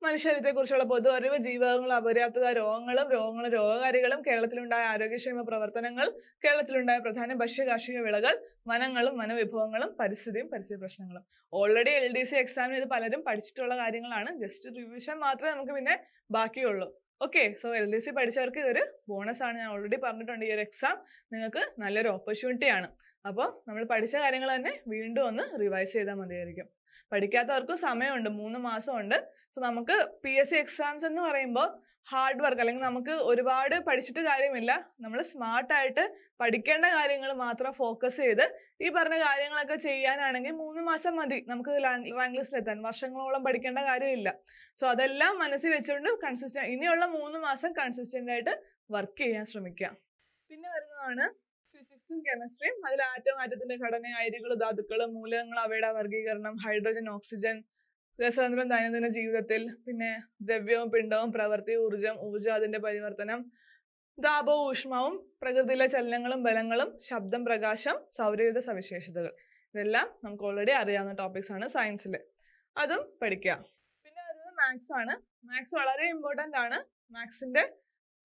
Speaker 1: മനുഷ്യരത്തെ കുറിച്ചുള്ള അറിവ് ജീവകങ്ങളും അപര്യാപ്തത രോഗങ്ങളും രോഗങ്ങളും രോഗകാരികളും കേരളത്തിലുണ്ടായ ആരോഗ്യക്ഷേമ പ്രവർത്തനങ്ങൾ കേരളത്തിലുണ്ടായ പ്രധാന ഭക്ഷ്യകാർഷിക വിളകൾ വനങ്ങളും വനവിഭവങ്ങളും പരിസ്ഥിതിയും പരിസ്ഥിതി പ്രശ്നങ്ങളും ഓൾറെഡി എൽ ഡി സി എക്സാമിന് ഇത് പലരും പഠിച്ചിട്ടുള്ള കാര്യങ്ങളാണ് ജസ്റ്റ് റിവിഷൻ മാത്രമേ നമുക്ക് പിന്നെ ബാക്കിയുള്ളൂ okay so L D C പഠിച്ചവർക്ക് ഇതൊരു ബോണസ് ആണ് ഞാൻ ഓൾറെഡി പറഞ്ഞിട്ടുണ്ട് ഈ ഒരു എക്സാം നിങ്ങൾക്ക് നല്ലൊരു ഓപ്പർച്യൂണിറ്റി ആണ് അപ്പോൾ നമ്മൾ പഠിച്ച കാര്യങ്ങൾ തന്നെ വീണ്ടും ഒന്ന് റിവൈസ് ചെയ്താൽ മതിയായിരിക്കും പഠിക്കാത്തവർക്ക് സമയമുണ്ട് മൂന്ന് മാസമുണ്ട് സോ നമുക്ക് പി എസ് സി എക്സാംസ് എന്ന് പറയുമ്പോൾ ഹാർഡ് വർക്ക് അല്ലെങ്കിൽ നമുക്ക് ഒരുപാട് പഠിച്ചിട്ട് കാര്യമില്ല നമ്മൾ സ്മാർട്ടായിട്ട് പഠിക്കേണ്ട കാര്യങ്ങൾ മാത്രം ഫോക്കസ് ചെയ്ത് ഈ പറഞ്ഞ കാര്യങ്ങളൊക്കെ ചെയ്യാനാണെങ്കിൽ മൂന്ന് മാസം മതി നമുക്ക് റാങ്ക് ലിസ്റ്റിൽ എത്താൻ വർഷങ്ങളോളം പഠിക്കേണ്ട കാര്യമില്ല സോ അതെല്ലാം മനസ്സിൽ വെച്ചുകൊണ്ട് കൺസിസ്റ്റന്റ് ഇനിയുള്ള മൂന്ന് മാസം കൺസിസ്റ്റന്റ് ആയിട്ട് വർക്ക് ചെയ്യാൻ ശ്രമിക്കുക പിന്നെ വരുന്നതാണ് ഫിസിക്സും കെമിസ്ട്രിയും അതിൽ atom ആറ്റത്തിന്റെ ഘടന അയിരുകൾ ധാതുക്കൾ മൂലകങ്ങൾ അവയുടെ വർഗ്ഗീകരണം hydrogen oxygen രസതന്ത്രം ദൈനംദിന ജീവിതത്തിൽ പിന്നെ ദ്രവ്യവും പിണ്ഡവും പ്രവർത്തി ഊർജ്ജം ഊർജ്ജം അതിന്റെ പരിവർത്തനം താപവും ഊഷ്മാവും പ്രകൃതിയിലെ ചലനങ്ങളും ബലങ്ങളും ശബ്ദം പ്രകാശം സൗരയൂഥ സവിശേഷതകൾ ഇതെല്ലാം നമുക്ക് already അറിയാവുന്ന topics ആണ് science ല് അതും പഠിക്കുക പിന്നെ വരുന്നത് maths ആണ് maths വളരെ important ആണ് maths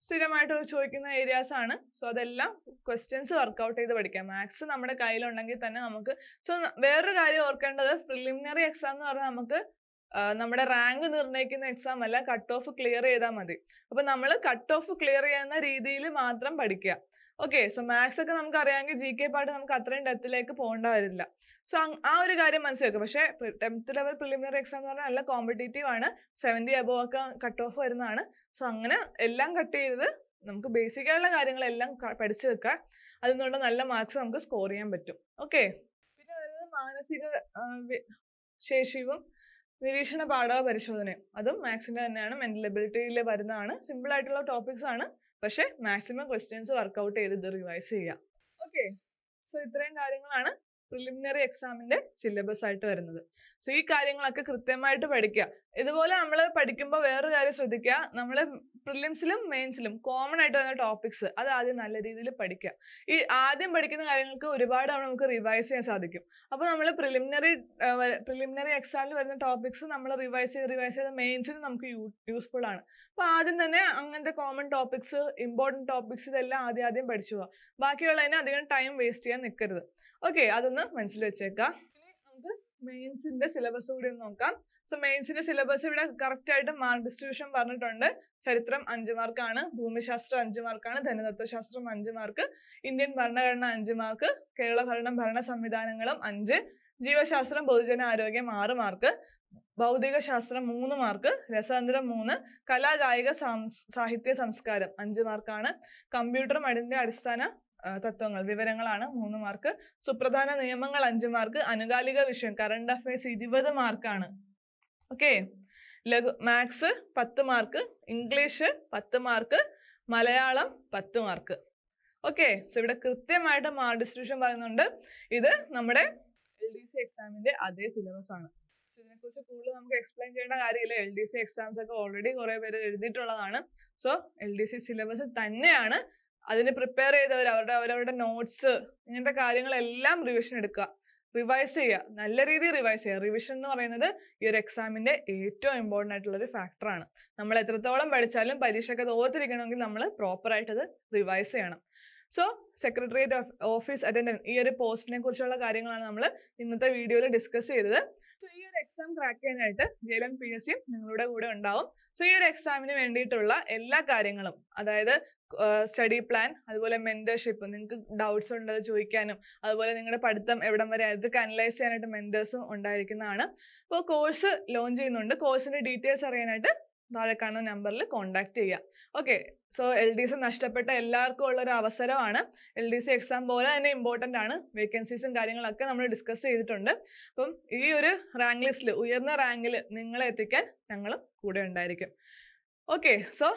Speaker 1: സ്ഥിരമായിട്ട് ചോദിക്കുന്ന areas ആണ് so അതെല്ലാം questions workout ചെയ്ത് പഠിക്കാം maths നമ്മുടെ കയ്യിലുണ്ടെങ്കിൽ തന്നെ നമുക്ക് so വേറൊരു കാര്യം ഓർക്കേണ്ടത് preliminary exam എന്ന് പറഞ്ഞാൽ നമുക്ക് നമ്മുടെ rank നിർണ്ണയിക്കുന്ന exam അല്ല cut off clear ചെയ്താൽ മതി അപ്പൊ നമ്മൾ cut off clear ചെയ്യുന്ന രീതിയിൽ മാത്രം പഠിക്കുക okay so maths ഒക്കെ നമുക്ക് അറിയാമെങ്കിൽ GK പാട്ട് നമുക്ക് അത്രയും depth ലേക്ക് പോകേണ്ട വരില്ല so ആ ഒരു കാര്യം മനസ്സിലാക്കുക പക്ഷേ tenth level preliminary exam എന്ന് പറഞ്ഞാൽ നല്ല competitive ആണ് seventy above ഒക്കെ cut off വരുന്നതാണ് സോ അങ്ങനെ എല്ലാം കട്ട് ചെയ്ത് നമുക്ക് ബേസിക് ആയിട്ടുള്ള കാര്യങ്ങളെല്ലാം പഠിച്ചു അതിൽ നിന്നുള്ള നല്ല മാർക്സ് നമുക്ക് സ്കോർ ചെയ്യാൻ പറ്റും ഓക്കെ പിന്നെ വരുന്നത് മാനസിക ശേഷിയും നിരീക്ഷണ പാഠക പരിശോധനയും അതും മാത്സിന്റെ തന്നെയാണ് മെന്റൽ എബിലിറ്റിയിൽ വരുന്നതാണ് സിമ്പിൾ ആയിട്ടുള്ള ടോപ്പിക്സ് ആണ് പക്ഷെ മാക്സിമം ക്വസ്റ്റ്യൻസ് വർക്കൗട്ട് ചെയ്ത് ഇത് റിവൈസ് ചെയ്യുക ഓക്കെ സോ ഇത്രയും കാര്യങ്ങളാണ് preliminary exam സിലബസ് syllabus ആയിട്ട് വരുന്നത്. so ഈ കാര്യങ്ങളൊക്കെ കൃത്യമായിട്ട് പഠിക്കുക. ഇതുപോലെ നമ്മള് പഠിക്കുമ്പോ വേറൊരു കാര്യം ശ്രദ്ധിക്കുക നമ്മള് prelims ലും mains ലും common ആയിട്ട് വരുന്ന topics അത് ആദ്യം നല്ല രീതിയിൽ പഠിക്കുക. ഈ ആദ്യം പഠിക്കുന്ന കാര്യങ്ങൾക്ക് ഒരുപാട് തവണ നമുക്ക് revise ചെയ്യാൻ സാധിക്കും. അപ്പൊ നമ്മള് preliminary preliminary exam ന് വരുന്ന topics നമ്മള് revise ചെയ്ത് revise ചെയ്ത് mains ന് നമുക്ക് useful ആണ്. അപ്പൊ ആദ്യം തന്നെ അങ്ങനത്തെ common topics important topics ഇതെല്ലാം ആദ്യം ആദ്യം പഠിച്ചു പോവുക. ബാക്കിയുള്ളതിന് അധികം time waste ചെയ്യാൻ നിക്കരുത്. ഓക്കെ അതൊന്ന് മനസ്സിൽ വെച്ചേക്കാം നമുക്ക് മെയിൻസിന്റെ സിലബസ് കൂടി ഒന്ന് നോക്കാം സോ മെയിൻസിന്റെ സിലബസ് ഇവിടെ കറക്റ്റ് ആയിട്ട് മാർക്ക് ഡിസ്ട്രിബ്യൂഷൻ പറഞ്ഞിട്ടുണ്ട് ചരിത്രം അഞ്ച് മാർക്കാണ് ഭൂമിശാസ്ത്രം അഞ്ച് മാർക്കാണ് ധനതത്വശാസ്ത്രം അഞ്ച് മാർക്ക് ഇന്ത്യൻ ഭരണഘടന അഞ്ച് മാർക്ക് കേരള ഭരണം ഭരണ സംവിധാനങ്ങളും അഞ്ച് ജീവശാസ്ത്രം പൊതുജനാരോഗ്യം ആറ് മാർക്ക് ഭൗതിക ശാസ്ത്രം മൂന്ന് മാർക്ക് രസതന്ത്രം മൂന്ന് കലാ ഗായിക സാഹിത്യ സംസ്കാരം അഞ്ച് മാർക്കാണ് കമ്പ്യൂട്ടറും അതിന്റെ അടിസ്ഥാന തത്വങ്ങൾ വിവരങ്ങളാണ് മൂന്ന് മാർക്ക് സുപ്രധാന നിയമങ്ങൾ അഞ്ച് മാർക്ക് അനുകാലിക വിഷയം കറണ്ട് അഫയേഴ്സ് ഇരുപത് മാർക്കാണ് ഓക്കെ ലഘു മാത്സ് പത്ത് മാർക്ക് ഇംഗ്ലീഷ് പത്ത് മാർക്ക് മലയാളം പത്ത് മാർക്ക് ഓക്കെ സോ ഇവിടെ കൃത്യമായിട്ട് മാർക്ക് ഡിസ്ട്രിബ്യൂഷൻ പറയുന്നുണ്ട് ഇത് നമ്മുടെ എൽ ഡി സി എക്സാമിന്റെ അതേ സിലബസ് ആണ് ഇതിനെക്കുറിച്ച് കൂടുതൽ നമുക്ക് എക്സ്പ്ലെയിൻ ചെയ്യേണ്ട കാര്യമില്ല എൽ ഡി സി എക്സാംസ് ഒക്കെ ഓൾറെഡി കുറെ പേര് എഴുതിയിട്ടുള്ളതാണ് so L D C syllabus തന്നെയാണ് അതിന് പ്രിപ്പയർ ചെയ്തവർ അവരുടെ അവരവരുടെ നോട്ട്സ് ഇങ്ങനത്തെ കാര്യങ്ങളെല്ലാം റിവിഷൻ എടുക്കുക റിവൈസ് ചെയ്യുക നല്ല രീതിയിൽ റിവൈസ് ചെയ്യുക റിവിഷൻ എന്ന് പറയുന്നത് ഈ ഒരു എക്സാമിന്റെ ഏറ്റവും ഇമ്പോർട്ടൻ്റ് ആയിട്ടുള്ള ഒരു ഫാക്ടറാണ് നമ്മൾ എത്രത്തോളം പഠിച്ചാലും പരീക്ഷയ്ക്ക് ഓർത്തിരിക്കണമെങ്കിൽ നമ്മൾ ആയിട്ട് അത് റിവൈസ് ചെയ്യണം so secretariat of office attendant ഈ ഒരു പോസ്റ്റിനെ കുറിച്ചുള്ള കാര്യങ്ങളാണ് നമ്മൾ ഇന്നത്തെ വീഡിയോയിൽ ഡിസ്കസ് ചെയ്തത് സോ ഈ ഒരു എക്സാം ക്രാക്ക് ചെയ്യാനായിട്ട് ജയലൻ പി എസ് സിയും നിങ്ങളുടെ കൂടെ ഉണ്ടാവും സോ ഈ ഒരു എക്സാമിന് വേണ്ടിയിട്ടുള്ള എല്ലാ കാര്യങ്ങളും അതായത് സ്റ്റഡി പ്ലാൻ അതുപോലെ മെന്റർഷിപ്പ് നിങ്ങൾക്ക് ഡൗട്ട്സ് ഉണ്ടത് ചോദിക്കാനും അതുപോലെ നിങ്ങളുടെ പഠിത്തം എവിടം വരെ ഇതൊക്കെ അനലൈസ് ചെയ്യാനായിട്ട് മെന്റേഴ്സും ഉണ്ടായിരിക്കുന്നതാണ് അപ്പോൾ കോഴ്സ് ലോഞ്ച് ചെയ്യുന്നുണ്ട് കോഴ്സിന്റെ ഡീറ്റെയിൽസ് അറിയാനായിട്ട് താഴെ കാണുന്ന നമ്പറിൽ കോൺടാക്ട് ചെയ്യുക okay so L D C നഷ്ടപ്പെട്ട എല്ലാവർക്കും ഉള്ള ഒരു അവസരമാണ് എൽ ഡി സി എക്സാം പോലെ തന്നെ ഇമ്പോർട്ടൻ്റ് ആണ് വേക്കൻസീസും കാര്യങ്ങളൊക്കെ നമ്മൾ ഡിസ്കസ് ചെയ്തിട്ടുണ്ട് അപ്പം ഈ ഒരു റാങ്ക് ലിസ്റ്റിൽ ഉയർന്ന റാങ്കിൽ നിങ്ങളെ എത്തിക്കാൻ ഞങ്ങളും കൂടെ ഉണ്ടായിരിക്കും ഓക്കെ സോ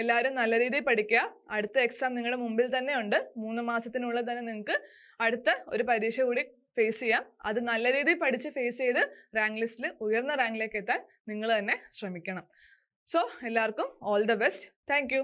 Speaker 1: എല്ലാവരും നല്ല രീതിയിൽ പഠിക്കുക അടുത്ത എക്സാം നിങ്ങളുടെ മുമ്പിൽ തന്നെ ഉണ്ട് മൂന്ന് മാസത്തിനുള്ളിൽ തന്നെ നിങ്ങൾക്ക് അടുത്ത ഒരു പരീക്ഷ കൂടി ഫേസ് ചെയ്യാം അത് നല്ല രീതിയിൽ പഠിച്ച് ഫേസ് ചെയ്ത് റാങ്ക് ലിസ്റ്റിൽ ഉയർന്ന റാങ്കിലേക്ക് എത്താൻ നിങ്ങൾ തന്നെ ശ്രമിക്കണം സോ എല്ലാവർക്കും ഓൾ ദ ബെസ്റ്റ് താങ്ക്